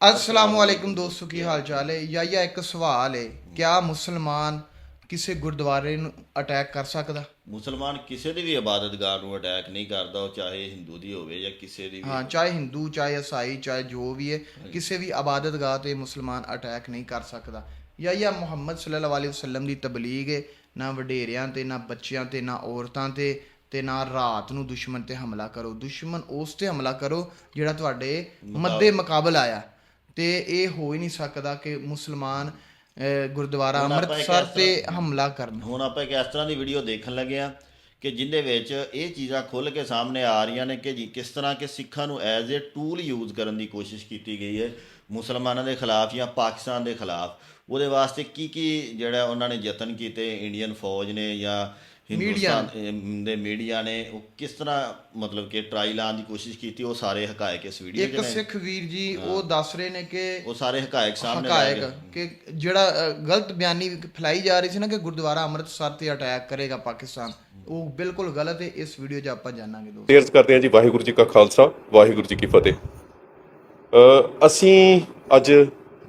ਅਸਲਾਮ ਵਾਲੇਕੁਮ ਦੋਸਤੋ ਕੀ ਹਾਲ ਚਾਲ ਹੈ ਯਾਇਆ ਇੱਕ ਸਵਾਲ ਹੈ ਕਿਆ ਮੁਸਲਮਾਨ ਕਿਸੇ ਗੁਰਦੁਆਰੇ ਨੂੰ ਅਟੈਕ ਕਰ ਸਕਦਾ ਮੁਸਲਮਾਨ ਕਿਸੇ ਦੀ ਵੀ ਇਬਾਦਤਗਾਹ ਨੂੰ ਅਟੈਕ ਨਹੀਂ ਕਰਦਾ ਉਹ ਚਾਹੇ ਹਿੰਦੂ ਦੀ ਹੋਵੇ ਜਾਂ ਕਿਸੇ ਦੀ ਵੀ ਹਾਂ ਚਾਹੇ ਹਿੰਦੂ ਚਾਹੇ ਈਸਾਈ ਚਾਹੇ ਜੋ ਵੀ ਹੈ ਕਿਸੇ ਵੀ ਇਬਾਦਤਗਾਹ ਤੇ ਮੁਸਲਮਾਨ ਅਟੈਕ ਨਹੀਂ ਕਰ ਸਕਦਾ ਯਾਇਆ ਮੁਹੰਮਦ ਸੱਲੱਲਾਹੁ ਅਲੈਹਿ ਵਸੱਲਮ ਦੀ ਤਬਲੀਗ ਹੈ ਨਾ ਵਡੇਰਿਆਂ ਤੇ ਨਾ ਬੱਚਿਆਂ ਤੇ ਨਾ ਔਰਤਾਂ ਤੇ ਤੇ ਨਾ ਰਾਤ ਨੂੰ ਦੁਸ਼ਮਣ ਤੇ ਹਮਲਾ ਕਰੋ ਦੁਸ਼ਮਣ ਉਸ ਤੇ ਹਮਲਾ ਕਰੋ ਜਿਹੜਾ ਤੁਹਾਡੇ ਮੱਦੇ ਮੁਕਾਬਲ ਆਇਆ ਤੇ ਇਹ ਹੋ ਹੀ ਨਹੀਂ ਸਕਦਾ ਕਿ ਮੁਸਲਮਾਨ ਗੁਰਦੁਆਰਾ ਅੰਮ੍ਰਿਤਸਰ ਤੇ ਹਮਲਾ ਕਰਨ। ਹੁਣ ਆਪਾਂ ਇੱਕ ਇਸ ਤਰ੍ਹਾਂ ਦੀ ਵੀਡੀਓ ਦੇਖਣ ਲੱਗੇ ਆ ਕਿ ਜਿੰਦੇ ਵਿੱਚ ਇਹ ਚੀਜ਼ਾਂ ਖੁੱਲ ਕੇ ਸਾਹਮਣੇ ਆ ਰਹੀਆਂ ਨੇ ਕਿ ਜੀ ਕਿਸ ਤਰ੍ਹਾਂ ਕਿ ਸਿੱਖਾਂ ਨੂੰ ਐਜ਼ ਅ ਟੂਲ ਯੂਜ਼ ਕਰਨ ਦੀ ਕੋਸ਼ਿਸ਼ ਕੀਤੀ ਗਈ ਹੈ ਮੁਸਲਮਾਨਾਂ ਦੇ ਖਿਲਾਫ ਜਾਂ ਪਾਕਿਸਤਾਨ ਦੇ ਖਿਲਾਫ। ਉਹਦੇ ਵਾਸਤੇ ਕੀ ਕੀ ਜਿਹੜਾ ਉਹਨਾਂ ਨੇ ਯਤਨ ਕੀਤੇ ਇੰਡੀਅਨ ਫੌਜ ਨੇ ਜਾਂ ਹਿੰਦੁਸਤਾਨ ਦੇ ਮੀਡੀਆ ਨੇ ਉਹ ਕਿਸ ਤਰ੍ਹਾਂ ਮਤਲਬ ਕਿ ਟਰਾਈ ਲਾਉਣ ਦੀ ਕੋਸ਼ਿਸ਼ ਕੀਤੀ ਉਹ ਸਾਰੇ ਹਕਾਇਕ ਇਸ ਵੀਡੀਓ 'ਚ ਇੱਕ ਸਿੱਖ ਵੀਰ ਜੀ ਉਹ ਦੱਸ ਰਹੇ ਨੇ ਕਿ ਉਹ ਸਾਰੇ ਹਕਾਇਕ ਸਾਹਮਣੇ ਹਕਾਇਕ ਕੇ ਜਿਹੜਾ ਗਲਤ ਬਿਆਨੀ ਫੈਲਾਈ ਜਾ ਰਹੀ ਸੀ ਨਾ ਕਿ ਗੁਰਦੁਆਰਾ ਅੰਮ੍ਰਿਤਸਰ ਤੇ ਅਟੈਕ ਕਰੇਗਾ ਪਾਕਿਸਤਾਨ ਉਹ ਬਿਲਕੁਲ ਗਲਤ ਹੈ ਇਸ ਵੀਡੀਓ 'ਚ ਆਪਾਂ ਜਾਣਾਂਗੇ ਦੋਸਤੋ। ਅਰਜ਼ ਕਰਦੇ ਹਾਂ ਜੀ ਵਾਹਿਗੁਰੂ ਜੀ ਕਾ ਖਾਲਸਾ ਵਾਹਿਗੁਰੂ ਜੀ ਕੀ ਫਤਿਹ। ਅ, ਅਸੀਂ ਅੱਜ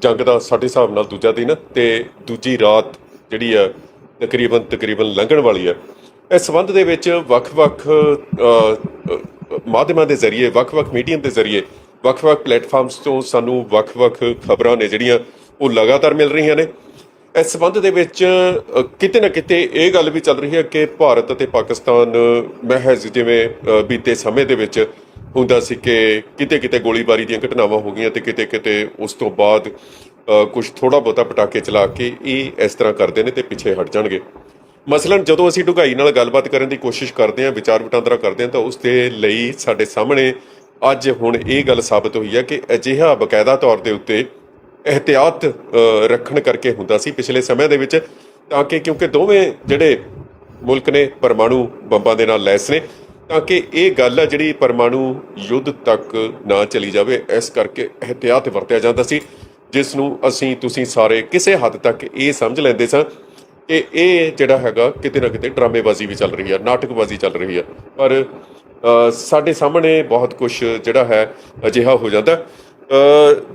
ਜੰਗ ਦਾ ਸਾਡੇ ਹਿਸਾਬ ਨਾਲ ਦੂਜਾ ਦਿਨ ਤੇ ਦੂਜੀ ਰਾਤ ਜਿਹੜੀ ਆ ਤਕਰੀਬਨ ਤਕਰੀਬਨ ਲੰਘਣ ਵਾਲੀ ਹੈ। ਇਸ ਸੰਬੰਧ ਦੇ ਵਿੱਚ ਵੱਖ-ਵੱਖ ਮਾਧਿਅਮਾਂ ਦੇ ਜ਼ਰੀਏ, ਵੱਖ-ਵੱਖ ਮੀਡੀਅਮ ਦੇ ਜ਼ਰੀਏ, ਵੱਖ-ਵੱਖ ਪਲੇਟਫਾਰਮਸ ਤੋਂ ਸਾਨੂੰ ਵੱਖ-ਵੱਖ ਖਬਰਾਂ ਨੇ ਜਿਹੜੀਆਂ ਉਹ ਲਗਾਤਾਰ ਮਿਲ ਰਹੀਆਂ ਨੇ। ਇਸ ਸੰਬੰਧ ਦੇ ਵਿੱਚ ਕਿਤੇ ਨਾ ਕਿਤੇ ਇਹ ਗੱਲ ਵੀ ਚੱਲ ਰਹੀ ਹੈ ਕਿ ਭਾਰਤ ਅਤੇ ਪਾਕਿਸਤਾਨ, ਮਹਿਜ਼ ਜਿਵੇਂ ਬੀਤੇ ਸਮੇਂ ਦੇ ਵਿੱਚ ਹੁੰਦਾ ਸੀ ਕਿ ਕਿਤੇ ਕਿਤੇ ਗੋਲੀਬਾਰੀ ਦੀਆਂ ਘਟਨਾਵਾਂ ਹੋ ਗਈਆਂ ਤੇ ਕਿਤੇ ਕਿਤੇ ਉਸ ਤੋਂ ਬਾਅਦ ਕੁਝ ਥੋੜਾ ਬਹੁਤਾ ਪਟਾਕੇ ਚਲਾ ਕੇ ਇਹ ਇਸ ਤਰ੍ਹਾਂ ਕਰਦੇ ਨੇ ਤੇ ਪਿੱਛੇ ਹਟ ਜਾਣਗੇ। ਮਸਲਨ, ਜਦੋਂ ਅਸੀਂ ਢੁਕਾਈ ਨਾਲ ਗੱਲਬਾਤ ਕਰਨ ਦੀ ਕੋਸ਼ਿਸ਼ ਕਰਦੇ ਹਾਂ, ਵਿਚਾਰ ਵਟਾਂਦਰਾ ਕਰਦੇ ਹਾਂ, ਤਾਂ ਉਸ ਦੇ ਲਈ ਸਾਡੇ ਸਾਹਮਣੇ ਅੱਜ ਹੁਣ ਇਹ ਗੱਲ ਸਾਬਤ ਹੋਈ ਹੈ ਕਿ ਅਜਿਹਾ ਬਕਾਇਦਾ ਤੌਰ ਦੇ ਉੱਤੇ ਇhtiyਾਤ ਰੱਖਣ ਕਰਕੇ ਹੁੰਦਾ ਸੀ ਪਿਛਲੇ ਸਮੇਂ ਦੇ ਵਿੱਚ, ਤਾਂ ਕਿ ਕਿਉਂਕਿ ਦੋਵੇਂ ਜਿਹੜੇ ਮੁਲਕ ਨੇ ਪਰਮਾਣੂ ਬੰਬਾਂ ਦੇ ਨਾਲ ਲੈਸ ਨੇ, ਤਾਂ ਕਿ ਇਹ ਗੱਲ ਆ ਜਿਹੜੀ ਪਰਮਾਣੂ ਯੁੱਧ ਤੱਕ ਨਾ ਚਲੀ ਜਾਵੇ, ਇਸ ਕਰਕੇ ਇhtiyਾਤ ਵਰਤਿਆ ਜਾਂਦਾ ਸੀ। ਜਿਸ ਨੂੰ ਅਸੀਂ ਤੁਸੀਂ ਸਾਰੇ ਕਿਸੇ ਹੱਦ ਤੱਕ ਇਹ ਸਮਝ ਲੈਂਦੇ ਸਾਂ ਕਿ ਇਹ ਜਿਹੜਾ ਹੈਗਾ ਕਿਤੇ ਨਾ ਕਿਤੇ ਡਰਾਮੇਬਾਜ਼ੀ ਵੀ ਚੱਲ ਰਹੀ ਹੈ ਨਾਟਕਬਾਜ਼ੀ ਚੱਲ ਰਹੀ ਹੈ ਪਰ ਸਾਡੇ ਸਾਹਮਣੇ ਬਹੁਤ ਕੁਝ ਜਿਹੜਾ ਹੈ ਅਜਿਹਾ ਹੋ ਜਾਂਦਾ।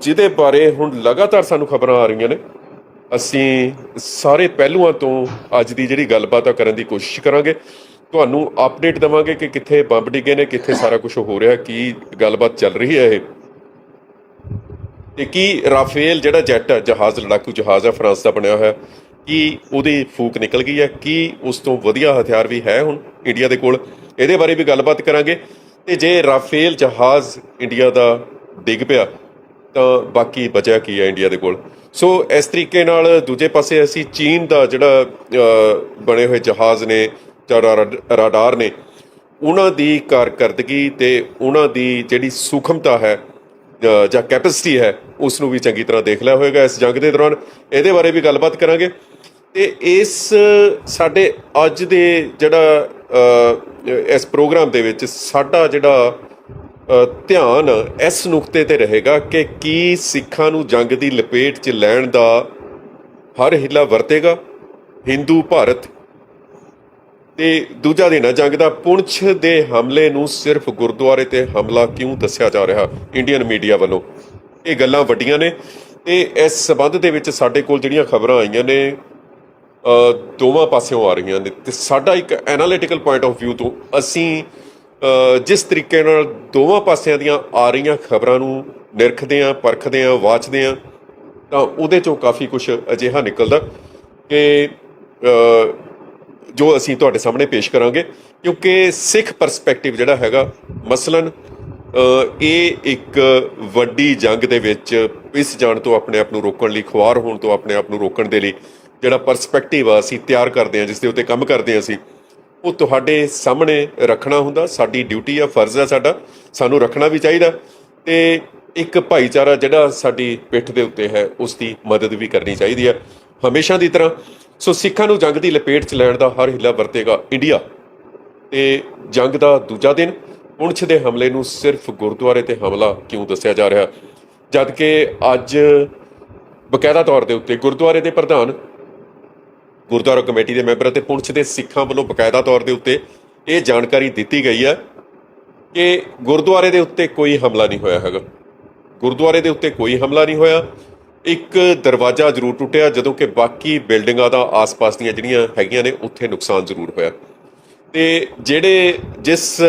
ਜਿਹਦੇ ਬਾਰੇ ਹੁਣ ਲਗਾਤਾਰ ਸਾਨੂੰ ਖਬਰਾਂ ਆ ਰਹੀਆਂ ਨੇ, ਅਸੀਂ ਸਾਰੇ ਪਹਿਲੂਆਂ ਤੋਂ ਅੱਜ ਦੀ ਜਿਹੜੀ ਗੱਲਬਾਤ ਆ ਕਰਨ ਦੀ ਕੋਸ਼ਿਸ਼ ਕਰਾਂਗੇ। ਤੁਹਾਨੂੰ ਅਪਡੇਟ ਦਵਾਂਗੇ ਕਿ ਕਿੱਥੇ ਬੰਬ ਡਿੱਗੇ ਨੇ, ਕਿੱਥੇ ਸਾਰਾ ਕੁਝ ਹੋ ਰਿਹਾ, ਕੀ ਗੱਲਬਾਤ ਚੱਲ ਰਹੀ ਹੈ ਇਹ। ਤੇ ਕੀ ਰਾਫੇਲ ਜਿਹੜਾ ਜੈਟ ਹੈ, ਜਹਾਜ਼, ਲੜਾਕੂ ਜਹਾਜ਼ ਹੈ, ਫਰਾਂਸ ਦਾ ਬਣਿਆ ਹੋਇਆ, ਕੀ ਉਹਦੀ ਫੂਕ ਨਿਕਲ ਗਈ ਹੈ? ਕੀ ਉਸ ਤੋਂ ਵਧੀਆ ਹਥਿਆਰ ਵੀ ਹੈ ਹੁਣ ਇੰਡੀਆ ਦੇ ਕੋਲ? ਇਹਦੇ ਬਾਰੇ ਵੀ ਗੱਲਬਾਤ ਕਰਾਂਗੇ। ਤੇ ਜੇ ਰਾਫੇਲ ਜਹਾਜ਼ ਇੰਡੀਆ ਦਾ ਡਿੱਗ ਪਿਆ, ਤਾਂ ਬਾਕੀ ਬਚਿਆ ਕੀ ਹੈ ਇੰਡੀਆ ਦੇ ਕੋਲ? ਸੋ ਇਸ ਤਰੀਕੇ ਨਾਲ ਦੂਜੇ ਪਾਸੇ ਅਸੀਂ ਚੀਨ ਦਾ ਜਿਹੜਾ ਬਣੇ ਹੋਏ ਜਹਾਜ਼ ਨੇ, ਜਾਂ ਰਾ- ਰਾਡਾਰ ਨੇ, ਉਹਨਾਂ ਦੀ ਕਾਰਕਰਦਗੀ ਤੇ ਉਹਨਾਂ ਦੀ ਜਿਹੜੀ ਸੂਖਮਤਾ ਹੈ ਜਾਂ ਕੈਪੈਸਿਟੀ ਹੈ ਉਸ ਨੂੰ ਵੀ ਚੰਗੀ ਤਰ੍ਹਾਂ ਦੇਖ ਲਿਆ ਹੋਵੇਗਾ ਇਸ ਜੰਗ ਦੇ ਦੌਰਾਨ। ਇਹਦੇ ਬਾਰੇ ਵੀ ਗੱਲਬਾਤ ਕਰਾਂਗੇ। ਤੇ ਇਸ ਸਾਡੇ ਅੱਜ ਦੇ ਜਿਹੜਾ ਇਸ ਪ੍ਰੋਗਰਾਮ ਦੇ ਵਿੱਚ ਸਾਡਾ ਜਿਹੜਾ ਧਿਆਨ ਇਸ ਨੁਕਤੇ ਤੇ ਰਹੇਗਾ ਕਿ ਕੀ ਸਿੱਖਾਂ ਨੂੰ ਜੰਗ ਦੀ ਲਪੇਟ 'ਚ ਲੈਣ ਦਾ ਹਰ ਹਿੱਲਾ ਵਰਤੇਗਾ। ਹਿੰਦੂ, ਭਾਰਤ ਤੇ ਦੂਜਾ ਦਿਨ ਹੈ ਜੰਗ ਦਾ ਪੁੰਛ ਦੇ ਹਮਲੇ ਨੂੰ ਸਿਰਫ ਗੁਰਦੁਆਰੇ ਤੇ ਹਮਲਾ ਕਿਉਂ ਦੱਸਿਆ ਜਾ ਰਿਹਾ? ਇੰਡੀਅਨ ਮੀਡੀਆ ਵੱਲੋਂ। ਇਹ ਗੱਲਾਂ ਵੱਡੀਆਂ ਨੇ ਤੇ ਇਸ ਸਬੰਧ ਦੇ ਵਿੱਚ ਸਾਡੇ ਕੋਲ ਜਿਹੜੀਆਂ ਖਬਰਾਂ ਆਈਆਂ ਨੇ ਦੋਵਾਂ ਪਾਸਿਓਂ ਆ ਰਹੀਆਂ ਨੇ। ਤੇ ਸਾਡਾ ਇੱਕ ਐਨਾਲਿਟੀਕਲ ਪੁਆਇੰਟ ਆਫ View ਤੋਂ ਅਸੀਂ ਜਿਸ ਤਰੀਕੇ ਨਾਲ ਦੋਵਾਂ ਪਾਸਿਆਂ ਦੀਆਂ ਆ ਰਹੀਆਂ ਖਬਰਾਂ ਨੂੰ ਨਿਰਖਦੇ ਆਂ ਪਰਖਦੇ ਆਂ ਵਾਚਦੇ ਆਂ ਤਾਂ ਉਹਦੇ ਚੋਂ ਕਾਫੀ ਕੁਝ ਅਜਿਹਾ ਨਿਕਲਦਾ ਕਿ ਜੋ ਅਸੀਂ ਤੁਹਾਡੇ ਸਾਹਮਣੇ ਪੇਸ਼ ਕਰਾਂਗੇ, ਕਿਉਂਕਿ ਸਿੱਖ ਪਰਸਪੈਕਟਿਵ ਜਿਹੜਾ ਹੈਗਾ, ਮਸਲਨ ਇਹ ਇੱਕ ਵੱਡੀ ਜੰਗ ਦੇ ਵਿੱਚ ਇਸ ਜਾਣ ਤੋਂ ਆਪਣੇ ਆਪ ਨੂੰ ਰੋਕਣ ਲਈ, ਖੁਆਰ ਹੋਣ ਤੋਂ ਆਪਣੇ ਆਪ ਨੂੰ ਰੋਕਣ ਦੇ ਲਈ ਜਿਹੜਾ ਪਰਸਪੈਕਟਿਵ ਆ, ਅਸੀਂ ਤਿਆਰ ਕਰਦੇ ਹਾਂ, ਜਿਸ ਦੇ ਉੱਤੇ ਕੰਮ ਕਰਦੇ ਹਾਂ ਅਸੀਂ, ਉਹ ਤੁਹਾਡੇ ਸਾਹਮਣੇ ਰੱਖਣਾ ਹੁੰਦਾ। ਸਾਡੀ ਡਿਊਟੀ ਆ, ਫਰਜ਼ ਆ ਸਾਡਾ, ਸਾਨੂੰ ਰੱਖਣਾ ਵੀ ਚਾਹੀਦਾ ਤੇ ਇੱਕ ਭਾਈਚਾਰਾ ਜਿਹੜਾ ਸਾਡੀ ਪਿੱਠ ਦੇ ਉੱਤੇ ਹੈ, ਉਸ ਦੀ ਮਦਦ ਵੀ ਕਰਨੀ ਚਾਹੀਦੀ ਹੈ ਹਮੇਸ਼ਾ ਦੀ ਤਰ੍ਹਾਂ ਸੋ ਸਿੱਖਾਂ ਨੂੰ ਜੰਗ ਦੀ ਲਪੇਟ 'ਚ ਲੈਣ ਦਾ ਹਰ ਹਿੱਲਾ ਵਰਤੇਗਾ ਇੰਡੀਆ। ਤੇ ਜੰਗ ਦਾ ਦੂਜਾ ਦਿਨ ਪੁੰਛ ਦੇ ਹਮਲੇ ਨੂੰ ਸਿਰਫ ਗੁਰਦੁਆਰੇ ਤੇ ਹਮਲਾ ਕਿਉਂ ਦੱਸਿਆ ਜਾ ਰਿਹਾ? ਜਦ ਕਿ ਅੱਜ ਬਕਾਇਦਾ ਤੌਰ ਦੇ ਉੱਤੇ ਗੁਰਦੁਆਰੇ ਦੇ ਪ੍ਰਧਾਨ, ਗੁਰਦੁਆਰਾ ਕਮੇਟੀ ਦੇ ਮੈਂਬਰ ਅਤੇ ਪੁੰਛ ਦੇ ਸਿੱਖਾਂ ਵੱਲੋਂ ਬਕਾਇਦਾ ਤੌਰ ਦੇ ਉੱਤੇ ਇਹ ਜਾਣਕਾਰੀ ਦਿੱਤੀ ਗਈ ਹੈ ਕਿ ਗੁਰਦੁਆਰੇ ਦੇ ਉੱਤੇ ਕੋਈ ਹਮਲਾ ਨਹੀਂ ਹੋਇਆ ਹੈਗਾ। ਗੁਰਦੁਆਰੇ ਦੇ ਉੱਤੇ ਕੋਈ ਹਮਲਾ ਨਹੀਂ ਹੋਇਆ। ਇੱਕ ਦਰਵਾਜ਼ਾ ਜ਼ਰੂਰ ਟੁੱਟਿਆ, ਜਦੋਂ ਕਿ ਬਾਕੀ ਬਿਲਡਿੰਗਾਂ ਦਾ ਆਸ-ਪਾਸ ਦੀਆਂ ਜਿਹੜੀਆਂ ਹੈਗੀਆਂ ਨੇ, ਉੱਥੇ ਨੁਕਸਾਨ ਜ਼ਰੂਰ ਹੋਇਆ। ਤੇ ਜਿਹੜੇ ਜਿਸ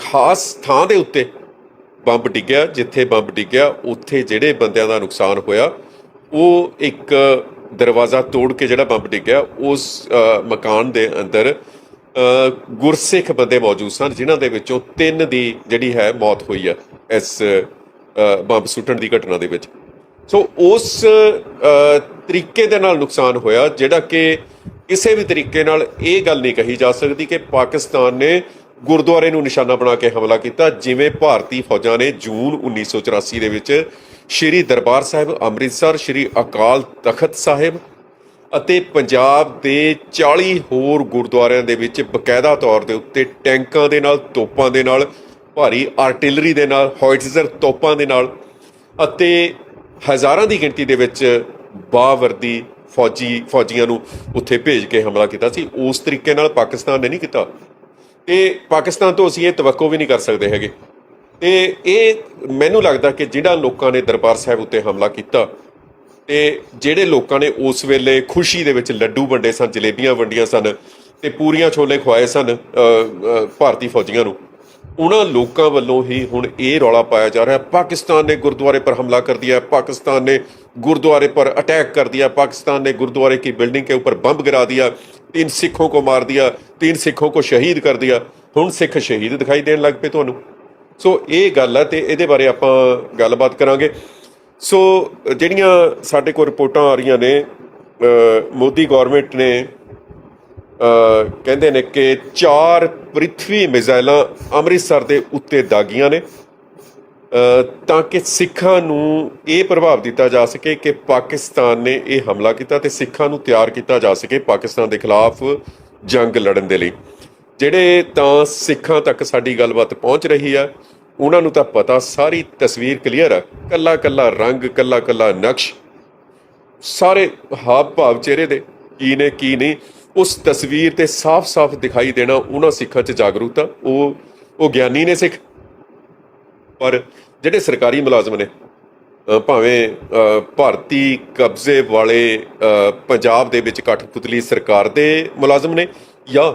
ਖਾਸ ਥਾਂ ਦੇ ਉੱਤੇ ਬੰਬ ਡਿੱਗਿਆ, ਜਿੱਥੇ ਬੰਬ ਡਿੱਗਿਆ, ਉੱਥੇ ਜਿਹੜੇ ਬੰਦਿਆਂ ਦਾ ਨੁਕਸਾਨ ਹੋਇਆ, ਉਹ ਇੱਕ ਦਰਵਾਜ਼ਾ ਤੋੜ ਕੇ ਜਿਹੜਾ ਬੰਬ ਡਿੱਗਿਆ, ਉਸ ਮਕਾਨ ਦੇ ਅੰਦਰ ਗੁਰਸਿੱਖ ਬੰਦੇ ਮੌਜੂਦ ਸਨ, ਜਿਨ੍ਹਾਂ ਦੇ ਵਿੱਚੋਂ ਤਿੰਨ ਦੀ ਜਿਹੜੀ ਹੈ ਮੌਤ ਹੋਈ ਹੈ ਇਸ ਬੰਬ ਸੁੱਟਣ ਦੀ ਘਟਨਾ ਦੇ ਵਿੱਚ। ਸੋ ਉਸ ਤਰੀਕੇ ਦੇ ਨਾਲ ਨੁਕਸਾਨ ਹੋਇਆ, ਜਿਹੜਾ ਕਿ ਕਿਸੇ ਵੀ ਤਰੀਕੇ ਨਾਲ ਇਹ ਗੱਲ ਨਹੀਂ ਕਹੀ ਜਾ ਸਕਦੀ ਕਿ ਪਾਕਿਸਤਾਨ ਨੇ ਗੁਰਦੁਆਰੇ ਨੂੰ ਨਿਸ਼ਾਨਾ ਬਣਾ ਕੇ ਹਮਲਾ ਕੀਤਾ, ਜਿਵੇਂ ਭਾਰਤੀ ਫੌਜਾਂ ਨੇ ਜੂਨ 1984 ਦੇ ਵਿੱਚ ਸ਼੍ਰੀ ਦਰਬਾਰ ਸਾਹਿਬ, ਅੰਮ੍ਰਿਤਸਰ, ਸ਼੍ਰੀ ਅਕਾਲ ਤਖਤ ਸਾਹਿਬ ਅਤੇ ਪੰਜਾਬ ਦੇ 40 ਹੋਰ ਗੁਰਦੁਆਰਿਆਂ ਦੇ ਵਿੱਚ ਬਕਾਇਦਾ ਤੌਰ ਦੇ ਉੱਤੇ ਟੈਂਕਾਂ ਦੇ ਨਾਲ, ਤੋਪਾਂ ਦੇ ਨਾਲ, ਭਾਰੀ ਆਰਟਿਲਰੀ ਦੇ ਨਾਲ ਹੋਇਟਜ਼ਰ ਤੋਪਾਂ ਦੇ ਨਾਲ ਅਤੇ ਹਜ਼ਾਰਾਂ ਦੀ ਗਿਣਤੀ ਦੇ ਵਿੱਚ ਬਾਵਰਦੀ ਫੌਜੀ, ਫੌਜੀਆਂ ਨੂੰ ਉੱਥੇ ਭੇਜ ਕੇ ਹਮਲਾ ਕੀਤਾ ਸੀ। ਉਸ ਤਰੀਕੇ ਨਾਲ ਪਾਕਿਸਤਾਨ ਨੇ ਨਹੀਂ ਕੀਤਾ। ਤੇ ਪਾਕਿਸਤਾਨ ਤੋਂ ਅਸੀਂ ਇਹ ਤਵੱਕੋ ਵੀ ਨਹੀਂ ਕਰ ਸਕਦੇ ਹੈਗੇ। ਤੇ ਇਹ ਮੈਨੂੰ ਲੱਗਦਾ ਕਿ ਜਿਹੜਾ ਲੋਕਾਂ ਨੇ ਦਰਬਾਰ ਸਾਹਿਬ ਉੱਤੇ ਹਮਲਾ ਕੀਤਾ ਤੇ ਜਿਹੜੇ ਲੋਕਾਂ ਨੇ ਉਸ ਵੇਲੇ ਖੁਸ਼ੀ ਦੇ ਵਿੱਚ ਲੱਡੂ ਵੰਡੇ ਸਨ, ਜਲੇਬੀਆਂ ਵੰਡੀਆਂ ਸਨ ਤੇ ਪੂਰੀਆਂ ਛੋਲੇ ਖਵਾਏ ਸਨ ਭਾਰਤੀ ਫੌਜੀਆਂ ਨੂੰ ਉਹਨਾਂ ਲੋਕਾਂ ਵੱਲੋਂ ਹੀ ਹੁਣ ਇਹ ਰੌਲਾ ਪਾਇਆ ਜਾ ਰਿਹਾ ਪਾਕਿਸਤਾਨ ਨੇ ਗੁਰਦੁਆਰੇ ਪਰ ਹਮਲਾ ਕਰ ਦਿਆ ਪਾਕਿਸਤਾਨ ਨੇ ਗੁਰਦੁਆਰੇ ਪਰ ਅਟੈਕ कर दिया ਪਾਕਿਸਤਾਨ ਨੇ ਗੁਰਦੁਆਰੇ ਕੀ ਬਿਲਡਿੰਗ ਕੇ ਉੱਪਰ ਬੰਬ ਗਿਰਾ ਦਿਆ ਤਿੰਨ सिखों को मार दिया ਤਿੰਨ सिखों को ਸ਼ਹੀਦ कर दिया ਹੁਣ ਸਿੱਖ ਸ਼ਹੀਦ ਦਿਖਾਈ ਦੇਣ ਲੱਗ ਪਏ ਤੁਹਾਨੂੰ। ਸੋ ਇਹ ਗੱਲ ਹੈ ਤੇ ਇਹਦੇ ਬਾਰੇ ਆਪਾਂ ਗੱਲਬਾਤ ਕਰਾਂਗੇ। ਸੋ ਜਿਹੜੀਆਂ ਸਾਡੇ ਕੋਲ ਰਿਪੋਰਟਾਂ ਆ ਰਹੀਆਂ ਨੇ ਮੋਦੀ ਗਵਰਨਮੈਂਟ ਨੇ ਕਹਿੰਦੇ ਨੇ ਕਿ ਚਾਰ ਪ੍ਰਿਥਵੀ ਮਿਜ਼ਾਈਲਾਂ ਅੰਮ੍ਰਿਤਸਰ ਦੇ ਉੱਤੇ ਦਾਗੀਆਂ ਨੇ। ਤਾਂ ਕਿ ਸਿੱਖਾਂ ਨੂੰ ਇਹ ਪ੍ਰਭਾਵ ਦਿੱਤਾ ਜਾ ਸਕੇ ਕਿ ਪਾਕਿਸਤਾਨ ਨੇ ਇਹ ਹਮਲਾ ਕੀਤਾ ਤੇ ਸਿੱਖਾਂ ਨੂੰ ਤਿਆਰ ਕੀਤਾ ਜਾ ਸਕੇ ਪਾਕਿਸਤਾਨ ਦੇ ਖਿਲਾਫ ਜੰਗ ਲੜਨ ਦੇ ਲਈ। ਜਿਹੜੇ ਤਾਂ ਸਿੱਖਾਂ ਤੱਕ ਸਾਡੀ ਗੱਲਬਾਤ ਪਹੁੰਚ ਰਹੀ ਆ, ਉਹਨਾਂ ਨੂੰ ਤਾਂ ਪਤਾ, ਸਾਰੀ ਤਸਵੀਰ ਕਲੀਅਰ ਆ। ਕੱਲਾ ਕੱਲਾ ਰੰਗ ਕੱਲਾ ਕੱਲਾ ਨਕਸ਼, ਸਾਰੇ ਹਾਵ ਭਾਵ ਚਿਹਰੇ ਦੇ, ਕੀ ਨੇ, ਕੀ ਨਹੀਂ। ਉਸ ਤਸਵੀਰ ਤੇ ਸਾਫ਼-ਸਾਫ਼ ਦਿਖਾਈ ਦੇਣਾ ਉਹਨਾਂ ਸਿੱਖਾਂ 'ਚ ਜਾਗਰੂਕਤਾ, ਉਹ ਉਹ ਗਿਆਨੀ ਨੇ ਸਿੱਖ। ਪਰ ਜਿਹੜੇ ਸਰਕਾਰੀ ਮੁਲਾਜ਼ਮ ਨੇ ਭਾਵੇਂ ਭਾਰਤੀ ਕਬਜ਼ੇ ਵਾਲੇ ਪੰਜਾਬ ਦੇ ਵਿੱਚ ਕਠਪੁਤਲੀ ਸਰਕਾਰ ਦੇ ਮੁਲਾਜ਼ਮ ਨੇ ਜਾਂ